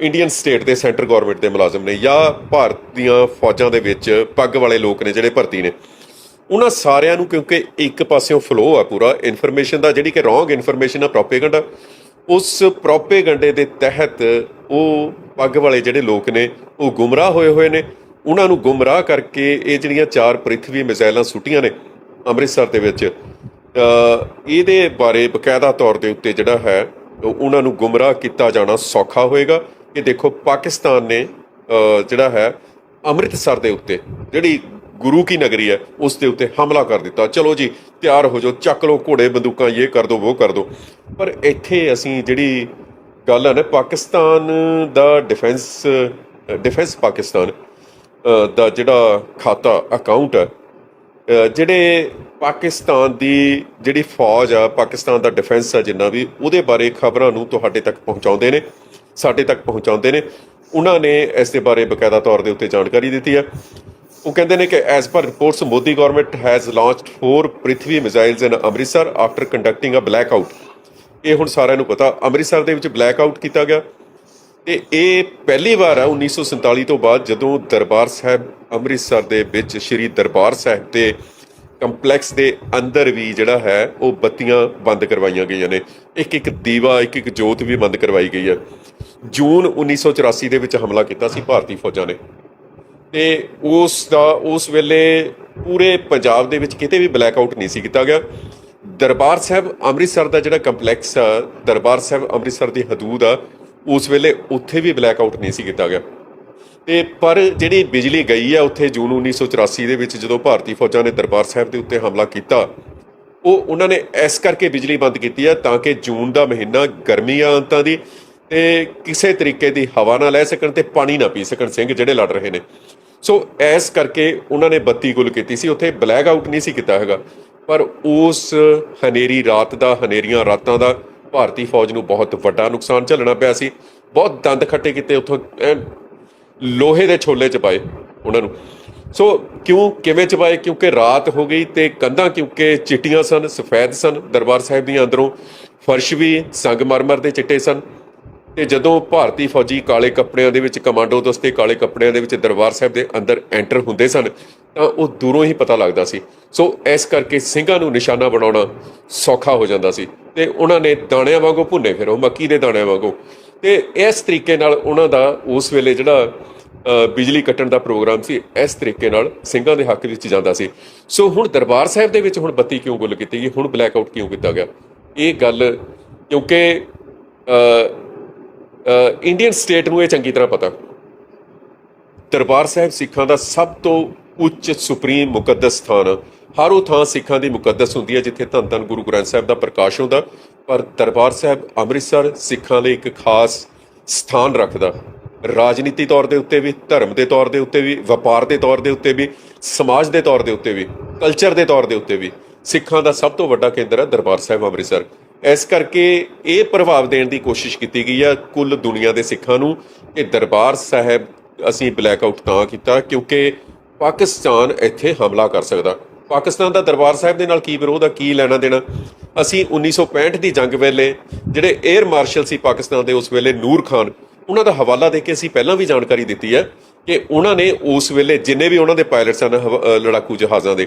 ਇੰਡੀਅਨ ਸਟੇਟ ਦੇ ਸੈਂਟਰ ਗਵਰਨਮੈਂਟ ਦੇ ਮੁਲਾਜ਼ਮ ਨੇ ਜਾਂ ਭਾਰਤ ਦੀਆਂ ਫੌਜਾਂ ਦੇ ਵਿੱਚ ਪੱਗ ਵਾਲੇ ਲੋਕ ਨੇ ਜਿਹੜੇ ਭਰਤੀ ਨੇ, ਉਹਨਾਂ ਸਾਰਿਆਂ ਨੂੰ ਕਿਉਂਕਿ ਇੱਕ ਪਾਸਿਓਂ ਫਲੋ ਆ ਪੂਰਾ ਇਨਫੋਰਮੇਸ਼ਨ ਦਾ, ਜਿਹੜੀ ਕਿ ਰੋਂਗ ਇਨਫੋਰਮੇਸ਼ਨ ਆ ਪ੍ਰੋਪੇਗੈਂਡਾ ਉਸ ਪ੍ਰੋਪੇਗੈਂਡੇ ਦੇ ਤਹਿਤ ਉਹ ਪੱਗ ਵਾਲੇ ਜਿਹੜੇ ਲੋਕ ਨੇ, ਉਹ ਗੁੰਮਰਾਹ ਹੋਏ ਹੋਏ ਨੇ। ਉਹਨਾਂ ਨੂੰ ਗੁੰਮਰਾਹ ਕਰਕੇ ਇਹ ਜਿਹੜੀਆਂ ਚਾਰ ਪ੍ਰਿਥਵੀ ਮਿਜ਼ਾਈਲਾਂ ਸੁੱਟੀਆਂ ਨੇ ਅੰਮ੍ਰਿਤਸਰ ਦੇ ਵਿੱਚ ਇਹਦੇ ਬਾਰੇ ਬਕਾਇਦਾ ਤੌਰ ਦੇ ਉੱਤੇ ਜਿਹੜਾ ਹੈ ਉਹਨਾਂ ਨੂੰ ਗੁੰਮਰਾਹ ਕੀਤਾ ਜਾਣਾ ਸੌਖਾ ਹੋਏਗਾ। ਕਿ ਦੇਖੋ ਪਾਕਿਸਤਾਨ ਨੇ ਜਿਹੜਾ ਹੈ, ਅੰਮ੍ਰਿਤਸਰ ਦੇ ਉੱਤੇ ਜਿਹੜੀ ਗੁਰੂ ਕੀ ਨਗਰੀ ਹੈ, ਉਸ ਦੇ ਉੱਤੇ ਹਮਲਾ ਕਰ ਦਿੱਤਾ। ਚਲੋ ਜੀ, ਤਿਆਰ ਹੋ ਜਾਓ, ਚੱਕ ਲਓ ਘੋੜੇ, ਬੰਦੂਕਾਂ ਇਹ ਕਰ ਦੋ ਉਹ ਕਰ ਦੋ। ਪਰ ਇੱਥੇ ਅਸੀਂ ਜਿਹੜੀ ਗੱਲ ਹੈ ਨਾ, ਪਾਕਿਸਤਾਨ ਦਾ ਡਿਫੈਂਸ ਡਿਫੈਂਸ ਪਾਕਿਸਤਾਨ ਦਾ ਜਿਹੜਾ ਖਾਤਾ, ਅਕਾਊਂਟ ਹੈ ਜਿਹੜੇ ਪਾਕਿਸਤਾਨ ਦੀ ਜਿਹੜੀ ਫੌਜ ਆ, ਪਾਕਿਸਤਾਨ ਦਾ ਡਿਫੈਂਸ ਆ ਜਿੰਨਾ ਵੀ, ਉਹਦੇ ਬਾਰੇ ਖਬਰਾਂ ਨੂੰ ਤੁਹਾਡੇ ਤੱਕ ਪਹੁੰਚਾਉਂਦੇ ਨੇ, ਸਾਡੇ ਤੱਕ ਪਹੁੰਚਾਉਂਦੇ ਨੇ। ਉਹਨਾਂ ਨੇ ਇਸ ਦੇ ਬਾਰੇ ਬਕਾਇਦਾ ਤੌਰ ਦੇ ਉੱਤੇ ਜਾਣਕਾਰੀ ਦਿੱਤੀ ਆ ਉਹ ਕਹਿੰਦੇ ਨੇ ਕਿ as per reports Modi government has launched four Prithvi missiles in Amritsar after conducting a blackout ਇਹ ਹੁਣ ਸਾਰਿਆਂ ਨੂੰ ਪਤਾ ਅੰਮ੍ਰਿਤਸਰ ਦੇ ਵਿੱਚ ਬਲੈਕ ਆਊਟ ਕੀਤਾ ਗਿਆ। ਤੇ ਇਹ ਪਹਿਲੀ ਵਾਰ ਹੈ 1947 ਤੋਂ ਬਾਅਦ ਜਦੋਂ ਦਰਬਾਰ ਸਾਹਿਬ ਅੰਮ੍ਰਿਤਸਰ ਦੇ ਵਿੱਚ ਸ੍ਰੀ ਦਰਬਾਰ ਸਾਹਿਬ ਦੇ ਕੰਪਲੈਕਸ ਦੇ ਅੰਦਰ ਵੀ ਜਿਹੜਾ ਹੈ, ਉਹ ਬੱਤੀਆਂ ਬੰਦ ਕਰਵਾਈਆਂ ਗਈਆਂ ਨੇ। ਇੱਕ ਇੱਕ ਦੀਵਾ, ਇੱਕ ਇੱਕ ਜੋਤ ਵੀ ਬੰਦ ਕਰਵਾਈ ਗਈ ਹੈ। ਜੂਨ 1984 ਦੇ ਵਿੱਚ ਹਮਲਾ ਕੀਤਾ ਸੀ ਭਾਰਤੀ ਫੌਜਾਂ ਨੇ। ਤੇ ਉਸ ਦਾ, ਉਸ ਵੇਲੇ ਪੂਰੇ ਪੰਜਾਬ ਦੇ ਵਿੱਚ ਕਿਤੇ ਵੀ ਬਲੈਕ ਆਊਟ ਨਹੀਂ ਸੀ ਕੀਤਾ ਗਿਆ। ਦਰਬਾਰ ਸਾਹਿਬ ਅੰਮ੍ਰਿਤਸਰ ਦਾ ਜਿਹੜਾ ਕੰਪਲੈਕਸ ਆ, ਦਰਬਾਰ ਸਾਹਿਬ ਅੰਮ੍ਰਿਤਸਰ ਦੀ ਹਦੂਦ ਆ, ਉਸ ਵੇਲੇ ਉੱਥੇ ਵੀ ਬਲੈਕ ਆਊਟ ਨਹੀਂ ਸੀ ਕੀਤਾ ਗਿਆ। ਤੇ ਪਰ ਜਿਹੜੀ ਬਿਜਲੀ ਗਈ ਆ ਉੱਥੇ ਜੂਨ 1984 ਦੇ ਵਿੱਚ ਜਦੋਂ ਭਾਰਤੀ ਫੌਜਾਂ ਨੇ ਦਰਬਾਰ ਸਾਹਿਬ ਦੇ ਉੱਤੇ ਹਮਲਾ ਕੀਤਾ, ਉਹ ਉਹਨਾਂ ਨੇ ਇਸ ਕਰਕੇ ਬਿਜਲੀ ਬੰਦ ਕੀਤੀ ਆ ਤਾਂ ਕਿ ਜੂਨ ਦਾ ਮਹੀਨਾ ਗਰਮੀ ਆ ਅੰਤਾਂ ਦੀ ਤੇ ਕਿਸੇ ਤਰੀਕੇ ਦੀ ਹਵਾ ਨਾ ਲੈ ਸਕਣ ਤੇ ਪਾਣੀ ਨਾ ਪੀ ਸਕਣ ਸਿੰਘ ਜਿਹੜੇ ਲੜ ਰਹੇ ਨੇ। ਸੋ ਇਸ ਕਰਕੇ ਉਹਨਾਂ ਨੇ ਬੱਤੀ ਗੁੱਲ ਕੀਤੀ ਸੀ। ਉੱਥੇ ਬਲੈਕ ਆਊਟ ਨਹੀਂ ਸੀ ਕੀਤਾ ਹੈਗਾ। ਪਰ ਉਸ ਹਨੇਰੀ, ਰਾਤ ਦਾ ਹਨੇਰੀਆਂ, ਰਾਤਾਂ ਦਾ ਭਾਰਤੀ ਫੌਜ ਨੂੰ ਬਹੁਤ ਵੱਡਾ ਨੁਕਸਾਨ ਝੱਲਣਾ ਪਿਆ ਸੀ। ਬਹੁਤ ਦੰਦ ਖੱਟੇ ਕੀਤੇ ਉੱਥੋਂ, ਐਨ ਲੋਹੇ ਦੇ ਛੋਲੇ ਚ ਪਾਏ ਉਹਨਾਂ ਨੂੰ। ਸੋ ਕਿਉਂ, ਕਿਵੇਂ ਚਬਾਏ? ਕਿਉਂਕਿ ਰਾਤ ਹੋ ਗਈ ਤੇ ਕੰਧਾਂ ਕਿਉਂਕਿ ਚਿੱਟੀਆਂ ਸਨ, ਸਫੈਦ ਸਨ ਦਰਬਾਰ ਸਾਹਿਬ ਦੀਆਂ ਅੰਦਰੋਂ। ਫਰਸ਼ ਵੀ ਸੰਗਮਰਮਰ ਦੇ ਚਿੱਟੇ ਸਨ। ਤੇ ਜਦੋਂ ਭਾਰਤੀ ਫੌਜੀ ਕਾਲੇ ਕੱਪੜਿਆਂ ਦੇ ਵਿੱਚ ਕਮਾਂਡੋ ਦਸਤੇ ਕਾਲੇ ਕੱਪੜਿਆਂ ਦੇ ਵਿੱਚ ਦਰਬਾਰ ਸਾਹਿਬ ਦੇ ਅੰਦਰ ਐਂਟਰ ਹੁੰਦੇ ਸਨ, ਤਾਂ ਉਹ ਦੂਰੋਂ ਹੀ ਪਤਾ ਲੱਗਦਾ ਸੀ। ਸੋ ਇਸ ਕਰਕੇ ਸਿੰਘਾਂ ਨੂੰ ਨਿਸ਼ਾਨਾ ਬਣਾਉਣਾ ਸੌਖਾ ਹੋ ਜਾਂਦਾ ਸੀ ਤੇ ਉਹਨਾਂ ਨੇ ਦਾਣਿਆਂ ਵਾਂਗੂ ਭੁੰਨੇ ਫਿਰੋ ਮੱਕੀ ਦੇ ਦਾਣਿਆਂ ਵਾਂਗੂ। ਤੇ ਇਸ ਤਰੀਕੇ ਨਾਲ ਉਹਨਾਂ ਦਾ ਉਸ ਵੇਲੇ ਜਿਹੜਾ ਬਿਜਲੀ ਕੱਟਣ ਦਾ ਪ੍ਰੋਗਰਾਮ ਸੀ, ਇਸ ਤਰੀਕੇ ਨਾਲ ਸਿੰਘਾਂ ਦੇ ਹੱਕ ਵਿੱਚ ਜਾਂਦਾ ਸੀ। ਸੋ ਹੁਣ ਦਰਬਾਰ ਸਾਹਿਬ ਦੇ ਵਿੱਚ ਹੁਣ ਬੱਤੀ ਕਿਉਂ ਗੁੱਲ ਕੀਤੀ ਗਈ? ਹੁਣ ਬਲੈਕ ਆਊਟ ਕਿਉਂ ਕੀਤਾ ਗਿਆ? ਇਹ ਗੱਲ ਕਿਉਂਕਿ ਇੰਡੀਅਨ ਸਟੇਟ ਨੂੰ ਇਹ ਚੰਗੀ ਤਰ੍ਹਾਂ ਪਤਾ। ਦਰਬਾਰ ਸਾਹਿਬ ਸਿੱਖਾਂ ਦਾ ਸਭ ਤੋਂ ਉੱਚ ਸੁਪਰੀਮ ਮੁਕੱਦਸ ਸਥਾਨ ਆ। ਹਰ ਉਹ ਥਾਂ ਸਿੱਖਾਂ ਦੀ ਮੁਕੱਦਸ ਹੁੰਦੀ ਹੈ ਜਿੱਥੇ ਧੰਨ ਧੰਨ ਗੁਰੂ ਗ੍ਰੰਥ ਸਾਹਿਬ ਦਾ ਪ੍ਰਕਾਸ਼ ਹੁੰਦਾ। ਪਰ ਦਰਬਾਰ ਸਾਹਿਬ ਅੰਮ੍ਰਿਤਸਰ ਸਿੱਖਾਂ ਲਈ ਇੱਕ ਖਾਸ ਸਥਾਨ ਰੱਖਦਾ। ਰਾਜਨੀਤੀ ਤੌਰ ਦੇ ਉੱਤੇ ਵੀ, ਧਰਮ ਦੇ ਤੌਰ ਦੇ ਉੱਤੇ ਵੀ, ਵਪਾਰ ਦੇ ਤੌਰ ਦੇ ਉੱਤੇ ਵੀ, ਸਮਾਜ ਦੇ ਤੌਰ ਦੇ ਉੱਤੇ ਵੀ ਕਲਚਰ ਦੇ ਤੌਰ ਦੇ ਉੱਤੇ ਵੀ ਸਿੱਖਾਂ ਦਾ ਸਭ ਤੋਂ ਵੱਡਾ ਕੇਂਦਰ ਹੈ ਦਰਬਾਰ ਸਾਹਿਬ ਅੰਮ੍ਰਿਤਸਰ। ਇਸ ਕਰਕੇ ਇਹ ਪ੍ਰਭਾਵ ਦੇਣ ਦੀ ਕੋਸ਼ਿਸ਼ ਕੀਤੀ ਗਈ ਆ ਕੁੱਲ ਦੁਨੀਆ ਦੇ ਸਿੱਖਾਂ ਨੂੰ ਕਿ ਦਰਬਾਰ ਸਾਹਿਬ ਅਸੀਂ ਬਲੈਕ ਆਊਟ ਤਾਂ ਕੀਤਾ ਕਿਉਂਕਿ ਪਾਕਿਸਤਾਨ ਇੱਥੇ ਹਮਲਾ ਕਰ ਸਕਦਾ। ਪਾਕਿਸਤਾਨ ਦਾ ਦਰਬਾਰ ਸਾਹਿਬ ਦੇ ਨਾਲ ਕੀ ਵਿਰੋਧ ਆ, ਕੀ ਲੈਣਾ ਦੇਣਾ? ਅਸੀਂ 1965 ਦੀ ਜੰਗ ਵੇਲੇ ਜਿਹੜੇ 에ਅਰ ਮਾਰਸ਼ਲ ਸੀ ਪਾਕਿਸਤਾਨ ਦੇ ਉਸ ਵੇਲੇ ਨੂਰ ਖਾਨ, ਉਹਨਾਂ ਦਾ ਹਵਾਲਾ ਦੇ ਕੇ ਅਸੀਂ ਪਹਿਲਾਂ ਵੀ ਜਾਣਕਾਰੀ ਦਿੱਤੀ ਹੈ ਕਿ ਉਹਨਾਂ ਨੇ ਉਸ ਵੇਲੇ ਜਿੰਨੇ ਵੀ ਉਹਨਾਂ ਦੇ ਪਾਇਲਟ ਸਨ ਹਵਾ- ਲੜਾਕੂ ਜਹਾਜ਼ਾਂ ਦੇ,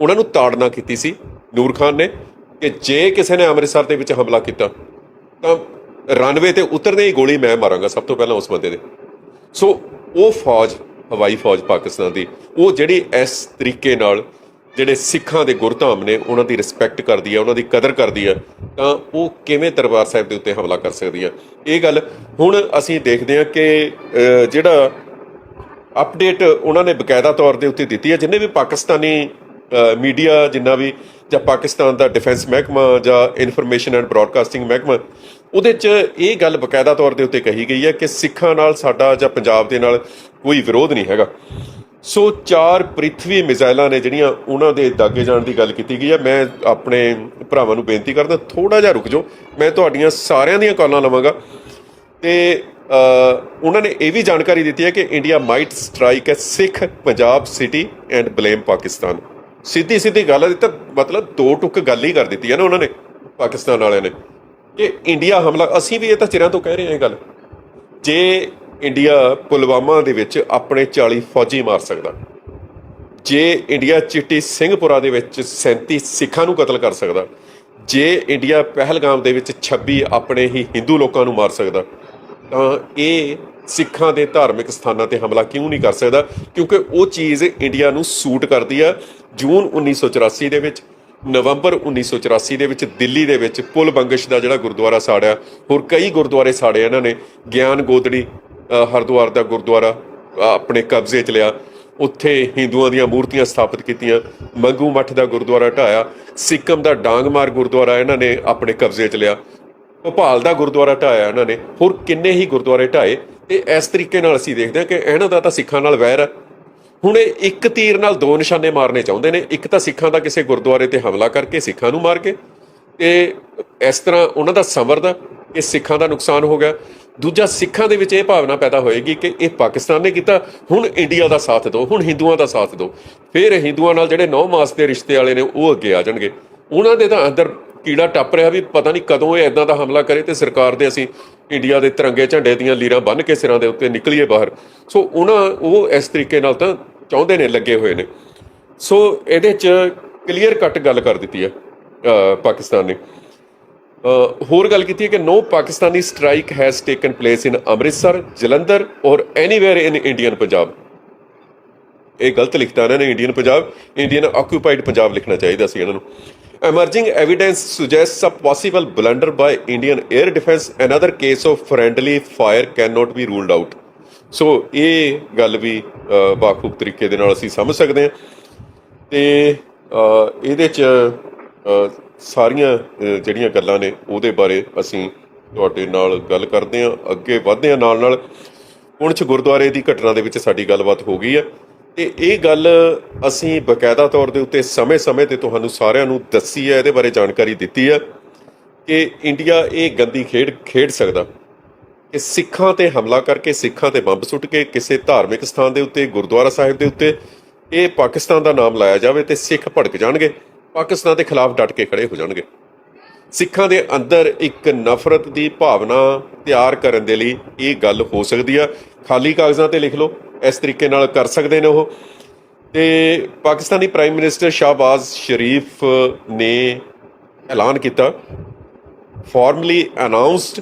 ਉਹਨਾਂ ਨੂੰ ਤਾੜਨਾ ਕੀਤੀ ਸੀ। ਨੂਰ ਖਾਨ ਨੇ ਕਿ ਜੇ ਕਿਸੇ ਨੇ ਅੰਮ੍ਰਿਤਸਰ ਦੇ ਵਿੱਚ ਹਮਲਾ ਕੀਤਾ, ਤਾਂ ਰਨਵੇ ਤੇ ਉਤਰਦੇ ਹੀ ਗੋਲੀ ਮੈਂ ਮਾਰਾਂਗਾ, ਸਭ ਤੋਂ ਪਹਿਲਾਂ ਉਸ ਬੰਦੇ ਦੇ। ਸੋ ਉਹ ਫੌਜ, ਹਵਾਈ ਫੌਜ ਪਾਕਿਸਤਾਨ ਦੀ, ਉਹ ਜਿਹੜੀ ਇਸ ਤਰੀਕੇ ਨਾਲ ਜਿਹੜੇ ਸਿੱਖਾਂ ਦੇ ਗੁਰਧਾਮ ਨੇ, ਉਹਨਾਂ ਦੀ ਰਿਸਪੈਕਟ ਕਰਦੀ ਹੈ ਉਹਨਾਂ ਦੀ ਕਦਰ ਕਰਦੀ ਹੈ ਤਾਂ ਉਹ ਕਿਵੇਂ ਦਰਬਾਰ ਸਾਹਿਬ ਦੇ ਉੱਤੇ ਹਮਲਾ ਕਰ ਸਕਦੀ ਹੈ ਇਹ ਗੱਲ ਹੁਣ ਅਸੀਂ ਦੇਖਦੇ ਹਾਂ ਕਿ ਜਿਹੜਾ ਅਪਡੇਟ ਉਹਨਾਂ ਨੇ ਬਕਾਇਦਾ ਤੌਰ ਦੇ ਉੱਤੇ ਦਿੱਤੀ ਹੈ ਜਿੰਨੇ ਵੀ ਪਾਕਿਸਤਾਨੀ ਮੀਡੀਆ ਜਿੰਨਾ ਵੀ ਜਾਂ ਪਾਕਿਸਤਾਨ ਦਾ ਡਿਫੈਂਸ ਮਹਿਕਮਾ ਜਾਂ ਇਨਫੋਰਮੇਸ਼ਨ ਐਂਡ ਬ੍ਰਾਡਕਾਸਟਿੰਗ ਮਹਿਕਮਾ, ਉਹਦੇ 'ਚ ਇਹ ਗੱਲ ਬਕਾਇਦਾ ਤੌਰ ਦੇ ਉੱਤੇ ਕਹੀ ਗਈ ਹੈ ਕਿ ਸਿੱਖਾਂ ਨਾਲ ਸਾਡਾ ਜਾਂ ਪੰਜਾਬ ਦੇ ਨਾਲ ਕੋਈ ਵਿਰੋਧ ਨਹੀਂ ਹੈਗਾ। ਸੋ ਚਾਰ ਪ੍ਰਿਥਵੀ ਮਿਜ਼ਾਈਲਾਂ ਨੇ ਜਿਹੜੀਆਂ ਉਹਨਾਂ ਦੇ ਦਾਗੇ ਜਾਣ ਦੀ ਗੱਲ ਕੀਤੀ ਗਈ ਹੈ। ਮੈਂ ਆਪਣੇ ਭਰਾਵਾਂ ਨੂੰ ਬੇਨਤੀ ਕਰਦਾ ਥੋੜਾ ਜਿਹਾ ਰੁਕ ਜਾਓ। ਮੈਂ ਤੁਹਾਡੀਆਂ ਸਾਰਿਆਂ ਦੀਆਂ ਕਾਲਾਂ ਲਵਾਂਗਾ। ਤੇ ਉਹਨਾਂ ਨੇ ਇਹ ਵੀ ਜਾਣਕਾਰੀ ਦਿੱਤੀ ਹੈ ਕਿ India might strike a Sikh, Punjab, city and blame Pakistan. ਸਿੱਧੀ ਸਿੱਧੀ ਗੱਲ ਹੈ ਤਾਂ ਮਤਲਬ ਦੋ ਟੁੱਕ ਗੱਲ ਹੀ ਕਰ ਦਿੱਤੀ ਹੈ ਨਾ ਉਹਨਾਂ ਨੇ, ਪਾਕਿਸਤਾਨ ਵਾਲਿਆਂ ਨੇ, ਕਿ ਇੰਡੀਆ ਹਮਲਾ, ਅਸੀਂ ਵੀ ਇਹ ਤਾਂ ਚਿਰਾਂ ਤੋਂ ਕਹਿ ਰਹੇ ਹਾਂ ਇਹ ਗੱਲ। ਜੇ ਇੰਡੀਆ ਪੁਲਵਾਮਾ ਦੇ ਵਿੱਚ ਆਪਣੇ 40 ਫੌਜੀ ਮਾਰ ਸਕਦਾ, ਜੇ ਇੰਡੀਆ ਚਿੱਟੀ ਸਿੰਘਪੁਰਾ ਦੇ ਵਿੱਚ 37 ਸਿੱਖਾਂ ਨੂੰ ਕਤਲ ਕਰ ਸਕਦਾ, ਜੇ ਇੰਡੀਆ ਪਹਿਲਗਾਮ ਦੇ ਵਿੱਚ 26 ਆਪਣੇ ਹੀ ਹਿੰਦੂ ਲੋਕਾਂ ਨੂੰ ਮਾਰ ਸਕਦਾ ਤਾਂ ਇਹ ਸਿੱਖਾਂ ਦੇ ਧਾਰਮਿਕ ਸਥਾਨਾਂ ਤੇ ਹਮਲਾ ਕਿਉਂ ਨਹੀਂ ਕਰ ਸਕਦਾ? ਕਿਉਂਕਿ ਉਹ ਚੀਜ਼ ਇੰਡੀਆ ਨੂੰ ਸੂਟ ਕਰਦੀ ਆ। ਜੂਨ 1984 ਦੇ ਵਿੱਚ ਨਵੰਬਰ 1984 ਦੇ ਵਿੱਚ ਦਿੱਲੀ ਦੇ ਵਿੱਚ ਪੁਲ ਬੰਗਸ਼ ਦਾ ਜਿਹੜਾ ਗੁਰਦੁਆਰਾ ਸਾੜਿਆ ਹੋਰ ਕਈ ਗੁਰਦੁਆਰੇ ਸਾੜੇ ਇਹਨਾਂ ਨੇ। ਗਿਆਨ ਗੋਦੜੀ ਅ, ਹਰਿਦੁਆਰ ਦਾ ਗੁਰਦੁਆਰਾ ਆਪਣੇ ਕਬਜ਼ੇ 'ਚ ਲਿਆ। ਉੱਥੇ ਹਿੰਦੂਆਂ ਦੀਆਂ ਮੂਰਤੀਆਂ ਸਥਾਪਿਤ ਕੀਤੀਆਂ। ਮੰਗੂ ਮੱਠ ਦਾ ਗੁਰਦੁਆਰਾ ਢਾਇਆ। ਸਿੱਕਮ ਦਾ ਡਾਂਗਮਾਰ ਗੁਰਦੁਆਰਾ ਇਹਨਾਂ ਨੇ ਆਪਣੇ ਕਬਜ਼ੇ 'ਚ ਲਿਆ। ਭੋਪਾਲ ਦਾ ਗੁਰਦੁਆਰਾ ਢਾਇਆ ਇਹਨਾਂ ਨੇ, ਹੋਰ ਕਿੰਨੇ ਹੀ ਗੁਰਦੁਆਰੇ ਢਾਏ, ਤੇ ਇਸ ਤਰੀਕੇ ਨਾਲ ਅਸੀਂ ਦੇਖਦੇ ਹਾਂ ਕਿ ਇਹਨਾਂ ਦਾ ਤਾਂ ਸਿੱਖਾਂ ਨਾਲ ਵੈਰ ਹੈ। ਹੁਣ ਇਹ ਇੱਕ ਤੀਰ ਨਾਲ ਦੋ ਨਿਸ਼ਾਨੇ ਮਾਰਨੇ ਚਾਹੁੰਦੇ ਨੇ, ਇੱਕ ਤਾਂ ਸਿੱਖਾਂ ਦਾ ਕਿਸੇ ਗੁਰਦੁਆਰੇ ਤੇ ਹਮਲਾ ਕਰਕੇ ਸਿੱਖਾਂ ਨੂੰ ਮਾਰ ਕੇ, ਤੇ ਇਸ ਤਰ੍ਹਾਂ ਉਹਨਾਂ ਦਾ ਸਮਰ ਦਾ ਕਿ ਸਿੱਖਾਂ ਦਾ ਨੁਕਸਾਨ ਹੋ ਗਿਆ। ਦੂਜਾ, ਸਿੱਖਾਂ ਦੇ ਵਿੱਚ ਇਹ ਭਾਵਨਾ ਪੈਦਾ ਹੋਏਗੀ ਕਿ ਇਹ ਪਾਕਿਸਤਾਨ ਨੇ ਕੀਤਾ, ਹੁਣ ਇੰਡੀਆ ਦਾ ਸਾਥ ਦਿਓ, ਹੁਣ ਹਿੰਦੂਆਂ ਦਾ ਸਾਥ ਦਿਓ। ਫਿਰ ਹਿੰਦੂਆਂ ਨਾਲ ਜਿਹੜੇ ਨੌ ਮਾਸ ਦੇ ਰਿਸ਼ਤੇ ਵਾਲੇ ਨੇ, ਉਹ ਅੱਗੇ ਆ ਜਾਣਗੇ। ਉਹਨਾਂ ਦੇ ਤਾਂ ਅੰਦਰ ਕੀੜਾ ਟੱਪ ਰਿਹਾ ਵੀ ਪਤਾ ਨਹੀਂ ਕਦੋਂ ਇਹ ਇਦਾਂ ਦਾ ਹਮਲਾ ਕਰੇ ਤੇ ਸਰਕਾਰ ਦੇ ਅਸੀਂ ਇੰਡੀਆ ਦੇ ਤਿਰੰਗੇ ਝੰਡੇ ਦੀਆਂ ਲੀਰਾਂ ਬੰਨ੍ਹ ਕੇ ਸਿਰਾਂ ਦੇ ਉੱਤੇ ਨਿਕਲੀਏ ਬਾਹਰ। ਸੋ ਉਹਨਾਂ ਉਹ ਇਸ ਤਰੀਕੇ ਨਾਲ ਤਾਂ ਚਾਹੁੰਦੇ ਨੇ ਲੱਗੇ ਹੋਏ ਨੇ। ਸੋ ਇਹਦੇ ਚ ਕਲੀਅਰ ਕੱਟ ਗੱਲ ਕਰ ਦਿੱਤੀ ਹੈ ਪਾਕਿਸਤਾਨ ਨੇ। ਹੋਰ ਗੱਲ ਕੀਤੀ ਹੈ ਕਿ no Pakistani strike has taken place in Amritsar, Jalandhar or anywhere in Indian Punjab ਇਹ ਗਲਤ ਲਿਖਤਾ ਇਹਨਾਂ ਨੇ Indian Punjab Indian occupied Punjab ਲਿਖਣਾ ਚਾਹੀਦਾ ਸੀ ਇਹਨਾਂ ਨੂੰ। Emerging evidence suggests a possible blunder by indian air defense another case of friendly fire cannot be ruled out ਸੋ ਇਹ ਗੱਲ ਵੀ ਅ, ਬਾਖੂਬ ਤਰੀਕੇ ਦੇ ਨਾਲ ਅਸੀਂ ਸਮਝ ਸਕਦੇ ਹਾਂ ਤੇ ਅ, ਇਹਦੇ ਚ ਅ, ਸਾਰੀਆਂ ਅ, ਜਿਹੜੀਆਂ ਗੱਲਾਂ ਨੇ ਉਹਦੇ ਬਾਰੇ ਅਸੀਂ ਤੁਹਾਡੇ ਨਾਲ ਗੱਲ ਕਰਦੇ ਹਾਂ ਅੱਗੇ ਵਧਦੇ ਹਾਂ ਨਾਲ ਨਾਲ ਪੁੰਛ ਗੁਰਦੁਆਰੇ ਦੀ ਘਟਨਾ ਦੇ ਵਿੱਚ ਸਾਡੀ ਗੱਲਬਾਤ ਹੋ ਗਈ ਹੈ ਤੇ ਇਹ ਗੱਲ ਅਸੀਂ ਬਕਾਇਦਾ ਤੌਰ ਦੇ ਉੱਤੇ ਸਮੇਂ-ਸਮੇਂ ਤੇ ਤੁਹਾਨੂੰ ਸਾਰਿਆਂ ਨੂੰ ਦੱਸੀ ਹੈ, ਇਹਦੇ ਬਾਰੇ ਜਾਣਕਾਰੀ ਦਿੱਤੀ ਹੈ ਕਿ ਇੰਡੀਆ ਇਹ ਗੰਦੀ ਖੇਡ ਖੇਡ ਸਕਦਾ। ਕਿ ਸਿੱਖਾਂ ਤੇ ਹਮਲਾ ਕਰਕੇ ਸਿੱਖਾਂ ਤੇ ਬੰਬ ਸੁੱਟ ਕੇ ਕਿਸੇ ਧਾਰਮਿਕ ਸਥਾਨ ਦੇ ਉੱਤੇ, ਗੁਰਦੁਆਰਾ ਸਾਹਿਬ ਦੇ ਉੱਤੇ ਇਹ ਪਾਕਿਸਤਾਨ ਦਾ ਨਾਮ ਲਾਇਆ ਜਾਵੇ ਤੇ ਸਿੱਖ ਭੜਕ ਜਾਣਗੇ, ਪਾਕਿਸਤਾਨ ਦੇ ਖਿਲਾਫ ਡਟ ਕੇ ਖੜੇ ਹੋ ਜਾਣਗੇ। ਸਿੱਖਾਂ ਦੇ ਅੰਦਰ ਇੱਕ ਨਫ਼ਰਤ ਦੀ ਭਾਵਨਾ ਤਿਆਰ ਕਰਨ ਦੇ ਲਈ ਇਹ ਗੱਲ ਹੋ ਸਕਦੀ ਆ। ਖਾਲੀ ਕਾਗਜ਼ਾਂ ਤੇ ਲਿਖ ਲਓ ਇਸ ਤਰੀਕੇ ਨਾਲ ਕਰ ਸਕਦੇ ਨੇ ਉਹ। ਤੇ ਪਾਕਿਸਤਾਨੀ ਪ੍ਰਾਈਮ ਮਿਨਿਸਟਰ ਸ਼ਾਹਬਾਜ਼ ਸ਼ਰੀਫ ਨੇ ਐਲਾਨ ਕੀਤਾ। ਫਾਰਮਲੀ ਅਨਾਉਂਸਡ